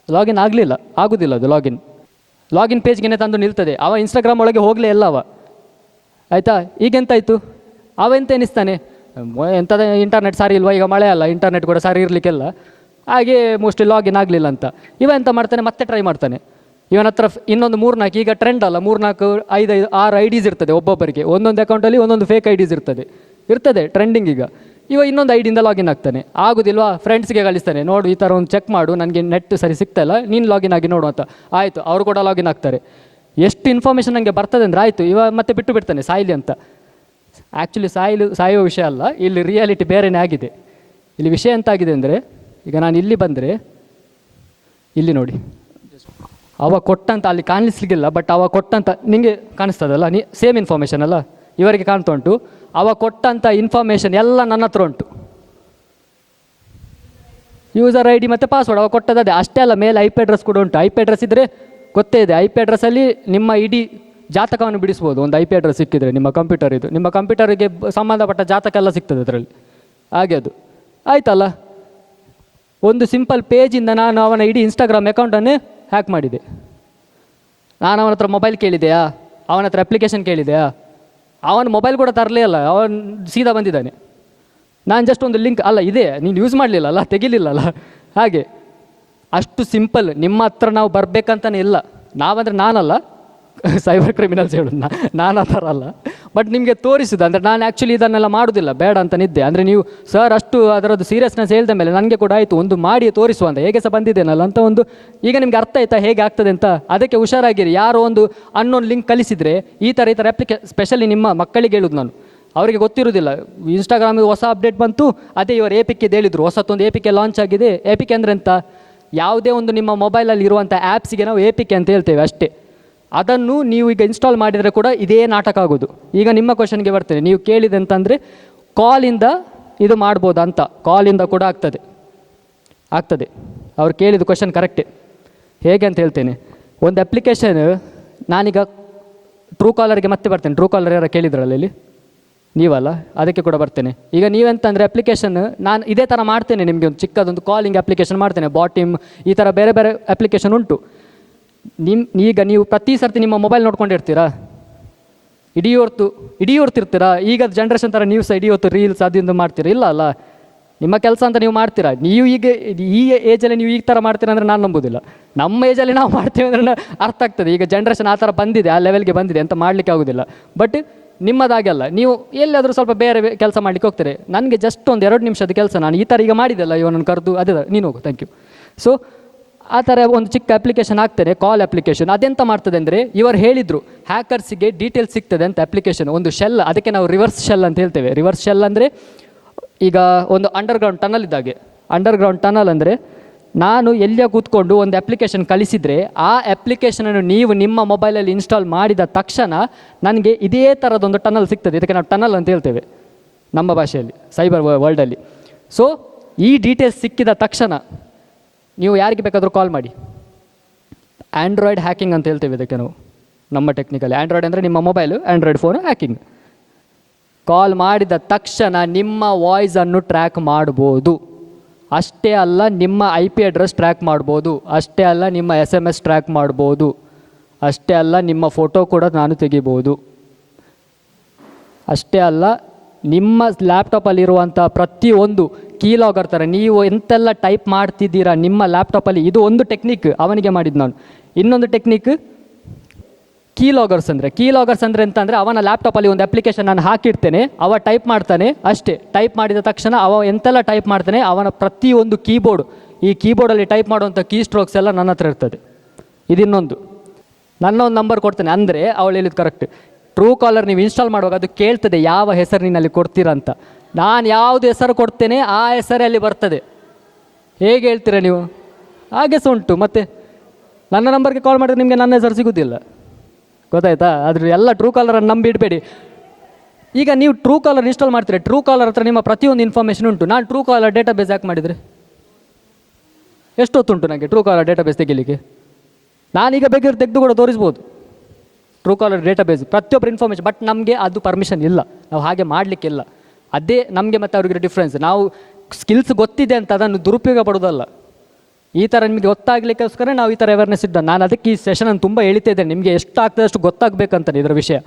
ಲಾಗಿನ್ ಆಗಲಿಲ್ಲ, ಆಗೋದಿಲ್ಲ ಅದು ಲಾಗಿನ್ ಲಾಗಿನ್ ಪೇಜ್ಗೆ ತಂದು ನಿಲ್ತದೆ. ಅವ ಇನ್ಸ್ಟಾಗ್ರಾಮ್ ಒಳಗೆ ಹೋಗಲೇ ಇಲ್ಲ ಅವ. ಆಯಿತಾ? ಈಗೆಂತಾಯಿತು ಅವ ಎಂತ ಎನಿಸ್ತಾನೆ ಎಂಥದ ಇಂಟರ್ನೆಟ್ ಸಾರಿ ಇಲ್ವಾ? ಈಗ ಮಳೆ ಅಲ್ಲ ಇಂಟರ್ನೆಟ್ ಕೂಡ ಸಾರಿ ಇರಲಿಕ್ಕೆಲ್ಲ. ಹಾಗೆ ಮೋಸ್ಟ್ಲಿ ಲಾಗಿನ್ ಆಗಲಿಲ್ಲ ಅಂತ. ಇವ ಎಂತ ಮಾಡ್ತಾನೆ? ಮತ್ತೆ ಟ್ರೈ ಮಾಡ್ತಾನೆ. ಇವನ ಹತ್ರ ಇನ್ನೊಂದು ಮೂರ್ನಾಲ್ಕು, ಈಗ ಟ್ರೆಂಡ್ ಅಲ್ಲ, ಮೂರ್ನಾಲ್ಕು, ಐದು ಆರು ಐ ಡೀಸ್ ಇರ್ತದೆ ಒಬ್ಬೊಬ್ಬರಿಗೆ. ಒಂದೊಂದು ಅಕೌಂಟಲ್ಲಿ ಒಂದೊಂದು ಫೇಕ್ ಐ ಡೀಸ್ ಇರ್ತದೆ. ಇರ್ತದೆ ಟ್ರೆಂಡಿಂಗ್ ಈಗ. ಇವ ಇನ್ನೊಂದು ಐಡಿಯಿಂದ ಲಾಗಿನ್ ಆಗ್ತಾನೆ. ಆಗೋದಿಲ್ವಾ? ಫ್ರೆಂಡ್ಸ್ಗೆ ಕಳಿಸ್ತಾನೆ, ನೋಡು, ಈ ಥರ ಒಂದು ಚೆಕ್ ಮಾಡು, ನನಗೆ ನೆಟ್ ಸರಿ ಸಿಗ್ತಾಯಿಲ್ಲ ನೀನು ಲಾಗಿನ್ ಆಗಿ ನೋಡು ಅಂತ. ಆಯಿತು, ಅವರು ಕೂಡ ಲಾಗಿನ್ ಆಗ್ತಾರೆ. ಎಷ್ಟು ಇನ್ಫಾರ್ಮೇಷನ್ ನನಗೆ ಬರ್ತದೆ ಅಂದರೆ ಆಯಿತು, ಇವ ಮತ್ತೆ ಬಿಟ್ಟು ಬಿಡ್ತಾನೆ, ಸಾಯಿಲಿ ಅಂತ. ಆ್ಯಕ್ಚುಲಿ ಸಾಯಲು ಸಾಯುವ ವಿಷಯ ಅಲ್ಲ, ಇಲ್ಲಿ ರಿಯಾಲಿಟಿ ಬೇರೆಯೇ ಆಗಿದೆ. ಇಲ್ಲಿ ವಿಷಯ ಎಂತಾಗಿದೆ ಅಂದರೆ, ಈಗ ನಾನು ಇಲ್ಲಿ ಬಂದರೆ, ಇಲ್ಲಿ ನೋಡಿ. ಅವ ಕೊಟ್ಟಂತ ಅಲ್ಲಿ ಕಾಣಿಸ್ಲಿಕ್ಕಿಲ್ಲ ಬಟ್ ಅವ ಕೊಟ್ಟಂತ ನಿಮಗೆ ಕಾಣಿಸ್ತದಲ್ಲ, ನೀ ಸೇಮ್ ಇನ್ಫಾರ್ಮೇಷನ್ ಅಲ್ಲ? ಇವರಿಗೆ ಕಾಣ್ತಾ ಉಂಟು. ಅವ ಕೊಟ್ಟಂತ ಇನ್ಫಾರ್ಮೇಷನ್ ಎಲ್ಲ ನನ್ನ ಹತ್ರ ಉಂಟು. ಯೂಸರ್ ಐ ಡಿ ಮತ್ತು ಪಾಸ್ವರ್ಡ್ ಅವ ಕೊಟ್ಟದೇ ಅಷ್ಟೇ ಅಲ್ಲ, ಮೇಲೆ ಐ ಪಿ ಅಡ್ರೆಸ್ ಕೂಡ ಉಂಟು. ಐ ಪಿ ಅಡ್ರೆಸ್ ಇದ್ದರೆ ಗೊತ್ತೇ ಇದೆ. ಐ ಪಿ ಅಡ್ರೆಸ್ಸಲ್ಲಿ ನಿಮ್ಮ ಇಡೀ ಜಾತಕವನ್ನು ಬಿಡಿಸ್ಬೋದು. ಒಂದು ಐ ಪಿ ಅಡ್ರೆಸ್ ಸಿಕ್ಕಿದರೆ ನಿಮ್ಮ ಕಂಪ್ಯೂಟರ್ ಇದು. ನಿಮ್ಮ ಕಂಪ್ಯೂಟರಿಗೆ ಸಂಬಂಧಪಟ್ಟ ಜಾತಕ ಎಲ್ಲ ಸಿಗ್ತದೆ ಅದರಲ್ಲಿ. ಹಾಗೆ ಅದು. ಆಯ್ತಲ್ಲ? ಒಂದು ಸಿಂಪಲ್ ಪೇಜಿಂದ ನಾನು ಅವನ ಇಡೀ ಇನ್ಸ್ಟಾಗ್ರಾಮ್ ಅಕೌಂಟನ್ನೇ ಹ್ಯಾಕ್ ಮಾಡಿದೆ. ನಾನು ಅವನ ಹತ್ರ ಮೊಬೈಲ್ ಕೇಳಿದೆಯಾ? ಅವನ ಹತ್ರ ಅಪ್ಲಿಕೇಶನ್ ಕೇಳಿದೆಯಾ? ಅವನ ಮೊಬೈಲ್ ಕೂಡ ತರಲೇ ಅಲ್ಲ. ಅವನು ಸೀದಾ ಬಂದಿದ್ದಾನೆ. ನಾನು ಜಸ್ಟ್ ಒಂದು ಲಿಂಕ್ ಅಲ್ಲ, ಇದೆ. ನೀನು ಯೂಸ್ ಮಾಡಲಿಲ್ಲ ಅಲ್ಲ? ತೆಗಿಲಿಲ್ಲಲ್ಲ? ಹಾಗೆ. ಅಷ್ಟು ಸಿಂಪಲ್ ನಿಮ್ಮ ಹತ್ರ ನಾವು ಬರಬೇಕಂತಲೇ ಇಲ್ಲ. ನಾವಂದರೆ ನಾನಲ್ಲ. ಸೈಬರ್ ಕ್ರಿಮಿನಲ್ಸ್ ಹೇಳೋದು ನಾನು ಆ ಥರ ಅಲ್ಲ. ಬಟ್ ನಿಮಗೆ ತೋರಿಸಿದ ಅಂದರೆ ನಾನು ಆ್ಯಕ್ಚುಲಿ ಇದನ್ನೆಲ್ಲ ಮಾಡೋದಿಲ್ಲ. ಬೇಡ ಅಂತ ನಿದ್ದೆ. ಅಂದರೆ ನೀವು, ಸರ್, ಅಷ್ಟು ಅದರದ್ದು ಸೀರಿಯಸ್ನೆಸ್ ಹೇಳಿದ ಮೇಲೆ ನನಗೆ ಕೂಡ ಆಯಿತು. ಒಂದು ಮಾಡಿ ತೋರಿಸುವ ಅಂತ. ಹೇಗೆ ಸಹ ಬಂದಿದ್ದೇನಲ್ಲ? ಅಂತ ಒಂದು, ಈಗ ನಿಮಗೆ ಅರ್ಥ ಆಯ್ತಾ? ಹೇಗೆ ಆಗ್ತದೆ ಅಂತ? ಅದಕ್ಕೆ ಹುಷಾರಾಗಿರಿ. ಯಾರೋ ಒಂದು ಅನ್ನೋನ್ ಲಿಂಕ್ ಕಲಿಸಿದರೆ ಈ ಥರ ಈ ಥರ ಅಪ್ಲಿಕೇ ಸ್ಪೆಷಲಿ ನಿಮ್ಮ ಮಕ್ಕಳಿಗೆ ಹೇಳೋದು ನಾನು. ಅವರಿಗೆ ಗೊತ್ತಿರೋದಿಲ್ಲ. ಇನ್ಸ್ಟಾಗ್ರಾಮಿಗೆ ಹೊಸ ಅಪ್ಡೇಟ್ ಬಂತು. ಅದೇ ಇವರು ಎ ಪಿಕ್ಕೆ ಹೇಳಿದ್ರು. ಹೊಸತ್ತೊಂದು ಎ ಪಿಕೆ ಲಾಂಚ್ ಆಗಿದೆ. ಎ ಅಂದ್ರೆ ಅಂತ ಯಾವುದೇ ಒಂದು ನಿಮ್ಮ ಮೊಬೈಲಲ್ಲಿ ಇರುವಂಥ ಆ್ಯಪ್ಸಿಗೆ ನಾವು ಎ ಪಿಕೆ ಅಂತ ಹೇಳ್ತೇವೆ ಅಷ್ಟೇ. ಅದನ್ನು ನೀವು ಈಗ ಇನ್ಸ್ಟಾಲ್ ಮಾಡಿದರೆ ಕೂಡ ಇದೇ ನಾಟಕ ಆಗೋದು. ಈಗ ನಿಮ್ಮ ಕ್ವಶನ್ಗೆ ಬರ್ತೇನೆ. ನೀವು ಕೇಳಿದೆ ಅಂತಂದರೆ ಕಾಲಿಂದ ಇದು ಮಾಡ್ಬೋದು ಅಂತ. ಕಾಲಿಂದ ಕೂಡ ಆಗ್ತದೆ. ಆಗ್ತದೆ. ಅವ್ರು ಕೇಳಿದ ಕ್ವಶನ್ ಕರೆಕ್ಟೇ ಹೇಗೆ ಅಂತ ಹೇಳ್ತೇನೆ. ಒಂದು ಅಪ್ಲಿಕೇಶನ್ ನಾನೀಗ ಟ್ರೂ ಕಾಲರ್ಗೆ ಮತ್ತೆ ಬರ್ತೇನೆ. ಟ್ರೂ ಕಾಲರ್ ಯಾರು ಕೇಳಿದ್ರಲ್ಲ ಇಲ್ಲಿ? ನೀವಲ್ಲ? ಅದಕ್ಕೆ ಕೂಡ ಬರ್ತೇನೆ. ಈಗ ನೀವೆಂತಂದರೆ ಅಪ್ಲಿಕೇಶನ್ ನಾನು ಇದೇ ಥರ ಮಾಡ್ತೇನೆ ನಿಮಗೆ ಒಂದು ಚಿಕ್ಕದೊಂದು ಕಾಲಿಂಗ್ ಅಪ್ಲಿಕೇಶನ್ ಮಾಡ್ತೇನೆ. ಬಾಟಿಮ್ ಈ ಥರ ಬೇರೆ ಬೇರೆ ಅಪ್ಲಿಕೇಶನ್ ಉಂಟು. ನಿಮ್ಮ ಈಗ ನೀವು ಪ್ರತಿ ಸರ್ತಿ ನಿಮ್ಮ ಮೊಬೈಲ್ ನೋಡ್ಕೊಂಡಿರ್ತೀರಾ? ಇಡೀ ಹೊರ್ತು ಇಡೀ ಹೊರ್ತಿರ್ತೀರಾ ಈಗ ಜನ್ರೇಷನ್ ಥರ ನೀವು ಸಹ ಇಡೀ ಹೊತ್ತು ರೀಲ್ಸ್ ಅದಿಂದ ಮಾಡ್ತೀರಾ? ಇಲ್ಲ ಅಲ್ಲ? ನಿಮ್ಮ ಕೆಲಸ ಅಂತ ನೀವು ಮಾಡ್ತೀರಾ? ನೀವು ಈಗ, ಈ ಏಜಲ್ಲಿ ನೀವು ಈ ಥರ ಮಾಡ್ತೀರಾ ಅಂದರೆ ನಾನು ನಂಬೋದಿಲ್ಲ. ನಮ್ಮ ಏಜಲ್ಲಿ ನಾವು ಮಾಡ್ತೀವಿ ಅಂದ್ರೆ ಅರ್ಥ ಆಗ್ತದೆ. ಈಗ ಜನ್ರೇಷನ್ ಆ ಥರ ಬಂದಿದೆ, ಆ ಲೆವೆಲ್ಗೆ ಬಂದಿದೆ ಅಂತ ಮಾಡಲಿಕ್ಕೆ ಆಗೋದಿಲ್ಲ. ಬಟ್ ನಿಮ್ಮದಾಗಲ್ಲ, ನೀವು ಎಲ್ಲಾದರೂ ಸ್ವಲ್ಪ ಬೇರೆ ಕೆಲಸ ಮಾಡ್ಲಿಕ್ಕೆ ಹೋಗ್ತಾರೆ. ನನಗೆ ಜಸ್ಟ್ ಒಂದು ಎರಡು ನಿಮಿಷದ ಕೆಲಸ ನಾನು ಈ ಥರ ಈಗ ಮಾಡಿದೆಲ್ಲ ಇವನನ್ನು ಕರೆದು, ಅದೇ ನೀನು ಹೋಗು ಥ್ಯಾಂಕ್ ಯು ಸೊ ಆ ಥರ ಒಂದು ಚಿಕ್ಕ ಅಪ್ಲಿಕೇಶನ್ ಹಾಕ್ತೇನೆ ಕಾಲ್ ಅಪ್ಲಿಕೇಶನ್ ಅದೆಂತ ಮಾಡ್ತದೆ ಅಂದರೆ ಇವರು ಹೇಳಿದರು ಹ್ಯಾಕರ್ಸಿಗೆ ಡೀಟೇಲ್ಸ್ ಸಿಗ್ತದೆ ಅಂತ ಅಪ್ಲಿಕೇಶನ್ ಒಂದು ಶೆಲ್ ಅದಕ್ಕೆ ನಾವು ರಿವರ್ಸ್ ಶೆಲ್ ಅಂತ ಹೇಳ್ತೇವೆ. ರಿವರ್ಸ್ ಶೆಲ್ ಅಂದರೆ ಈಗ ಒಂದು ಅಂಡರ್ಗ್ರೌಂಡ್ ಟನಲ್ ಇದ್ದಾಗೆ. ಅಂಡರ್ಗ್ರೌಂಡ್ ಟನಲ್ ಅಂದರೆ ನಾನು ಎಲ್ಲಿಯ ಕೂತ್ಕೊಂಡು ಒಂದು ಅಪ್ಲಿಕೇಶನ್ ಕಳಿಸಿದರೆ, ಆ ಅಪ್ಲಿಕೇಶನನ್ನು ನೀವು ನಿಮ್ಮ ಮೊಬೈಲಲ್ಲಿ ಇನ್ಸ್ಟಾಲ್ ಮಾಡಿದ ತಕ್ಷಣ ನನಗೆ ಇದೇ ಥರದೊಂದು ಟನಲ್ ಸಿಗ್ತದೆ. ಇದಕ್ಕೆ ನಾವು ಟನಲ್ ಅಂತ ಹೇಳ್ತೇವೆ ನಮ್ಮ ಭಾಷೆಯಲ್ಲಿ ಸೈಬರ್ ವರ್ಲ್ಡಲ್ಲಿ ಸೊ ಈ ಡೀಟೇಲ್ಸ್ ಸಿಕ್ಕಿದ ತಕ್ಷಣ ನೀವು ಯಾರಿಗೆ ಬೇಕಾದರೂ ಕಾಲ್ ಮಾಡಿ. ಆ್ಯಂಡ್ರಾಯ್ಡ್ ಹ್ಯಾಕಿಂಗ್ ಅಂತ ಹೇಳ್ತೀವಿ ಇದಕ್ಕೆ ನಾವು, ನಮ್ಮ ಟೆಕ್ನಿಕಲ್ಲಿ ಆ್ಯಂಡ್ರಾಯ್ಡ್ ಅಂದರೆ ನಿಮ್ಮ mobile Android phone hacking call ಮಾಡಿದ ತಕ್ಷಣ ನಿಮ್ಮ ವಾಯ್ಸನ್ನು ಟ್ರ್ಯಾಕ್ ಮಾಡ್ಬೋದು. ಅಷ್ಟೇ ಅಲ್ಲ, ನಿಮ್ಮ ಐ ಪಿ ಅಡ್ರೆಸ್ ಟ್ರ್ಯಾಕ್ ಮಾಡ್ಬೋದು. ಅಷ್ಟೇ ಅಲ್ಲ, ನಿಮ್ಮ ಎಸ್ ಎಂ ಎಸ್ ಟ್ರ್ಯಾಕ್ ಮಾಡ್ಬೋದು. ಅಷ್ಟೇ ಅಲ್ಲ, ನಿಮ್ಮ ಫೋಟೋ ಕೂಡ ನಾನು ತೆಗಿಬೋದು. ಅಷ್ಟೇ ಅಲ್ಲ, ನಿಮ್ಮ ಲ್ಯಾಪ್ಟಾಪಲ್ಲಿರುವಂಥ ಪ್ರತಿಯೊಂದು ಕೀಲಾಗರ್ ಥರ ನೀವು ಎಂತೆಲ್ಲ ಟೈಪ್ ಮಾಡ್ತಿದ್ದೀರಾ ನಿಮ್ಮ ಲ್ಯಾಪ್ಟಾಪಲ್ಲಿ? ಇದು ಒಂದು ಟೆಕ್ನಿಕ್ ಅವನಿಗೆ ಮಾಡಿದ್ದು ನಾನು. ಇನ್ನೊಂದು ಟೆಕ್ನಿಕ್ ಕೀಲಾಗರ್ಸ್ ಅಂದರೆ. ಕೀಲಾಗರ್ಸ್ ಅಂದರೆ ಎಂತ ಅಂದರೆ ಅವನ ಲ್ಯಾಪ್ಟಾಪಲ್ಲಿ ಒಂದು ಅಪ್ಲಿಕೇಶನ್ ನಾನು ಹಾಕಿರ್ತೇನೆ ಅವ ಟೈಪ್ ಮಾಡ್ತಾನೆ, ಅಷ್ಟೇ. ಟೈಪ್ ಮಾಡಿದ ತಕ್ಷಣ ಅವ ಎಂತೆಲ್ಲ ಟೈಪ್ ಮಾಡ್ತಾನೆ, ಅವನ ಪ್ರತಿಯೊಂದು ಕೀಬೋರ್ಡ್. ಈ ಕೀಬೋರ್ಡಲ್ಲಿ ಟೈಪ್ ಮಾಡುವಂಥ ಕೀ ಸ್ಟ್ರೋಕ್ಸ್ ಎಲ್ಲ ನನ್ನ ಹತ್ರ ಇರ್ತದೆ. ಇದಿನ್ನೊಂದು. ನನ್ನ ಒಂದು ನಂಬರ್ ಕೊಡ್ತೇನೆ. ಅಂದರೆ, ಅವಳು ಹೇಳಿದ್ದು ಕರೆಕ್ಟ್. ಟ್ರೂ ಕಾಲರ್ ನೀವು ಇನ್ಸ್ಟಾಲ್ ಮಾಡುವಾಗ ಅದು ಕೇಳ್ತದೆ, ಯಾವ ಹೆಸರಿನಲ್ಲಿ ಕೊಡ್ತೀರಾ ಅಂತ. ನಾನು ಯಾವುದು ಹೆಸರು ಕೊಡ್ತೇನೆ ಆ ಹೆಸರಲ್ಲಿ ಬರ್ತದೆ. ಹೇಗೆ ಹೇಳ್ತೀರಾ ನೀವು? ಹಾಗೆ ಸಹ ಉಂಟು. ಮತ್ತೆ ನನ್ನ ನಂಬರ್ಗೆ ಕಾಲ್ ಮಾಡಿದ್ರೆ ನಿಮಗೆ ನನ್ನ ಹೆಸರು ಸಿಗೋದಿಲ್ಲ. ಗೊತ್ತಾಯ್ತಾ? ಅದ್ರ ಎಲ್ಲ ಟ್ರೂ ಕಾಲರನ್ನು ನಂಬಿಡಬೇಡಿ ಈಗ ನೀವು ಟ್ರೂ ಕಾಲರ್ ಇನ್ಸ್ಟಾಲ್ ಮಾಡ್ತೀರಿ? ಟ್ರೂ ಕಾಲರ್ ಹತ್ರ ನಿಮ್ಮ ಪ್ರತಿಯೊಂದು ಇನ್ಫಾರ್ಮೇಷನ್ ಉಂಟು. ನಾನು ಟ್ರೂ ಕಾಲರ್ ಡೇಟಾ ಬೇಸ್ ಯಾಕೆ ಮಾಡಿದರೆ? ಎಷ್ಟೊತ್ತುಂಟು ನನಗೆ ಟ್ರೂ ಕಾಲರ್ ಡೇಟಾ ಬೇಸ್ ತೆಗಿಲಿಕ್ಕೆ? ನಾನೀಗ ಬೇಕಾದ್ರೆ ತೆಗೆದು ಕೂಡ ತೋರಿಸ್ಬೋದು. ಟ್ರೂ ಕಾಲರ್ ಡೇಟಾ ಬೇಸ್ ಪ್ರತಿಯೊಬ್ಬರು ಇನ್ಫಾರ್ಮೇಷನ್ ಬಟ್ ನಮಗೆ ಅದು ಪರ್ಮಿಷನ್ ಇಲ್ಲ. ನಾವು ಹಾಗೆ ಮಾಡಲಿಕ್ಕಿಲ್ಲ. ಅದೇ ನಮಗೆ ಮತ್ತು ಅವ್ರಿಗೆ ಡಿಫ್ರೆನ್ಸ್ ನಾವು ಸ್ಕಿಲ್ಸ್ ಗೊತ್ತಿದೆ ಅಂತ ಅದನ್ನು ದುರುಪಯೋಗ ಪಡೋದಲ್ಲ ಈ ಥರ ನಿಮಗೆ ಗೊತ್ತಾಗಲಿಕ್ಕೋಸ್ಕರ ನಾವು ಈ ಥರ ಅವೇರ್ನೆಸ್ ಇದ್ದ. ನಾನು ಅದಕ್ಕೆ ಈ ಸೆಷನನ್ನು ತುಂಬ ಹೇಳ್ತಾ ಇದ್ದೇನೆ. ನಿಮಗೆ ಎಷ್ಟು ಆಗ್ತದೆ ಅಷ್ಟು ಗೊತ್ತಾಗಬೇಕಂತಾನೆ ಇದರ ವಿಷಯ.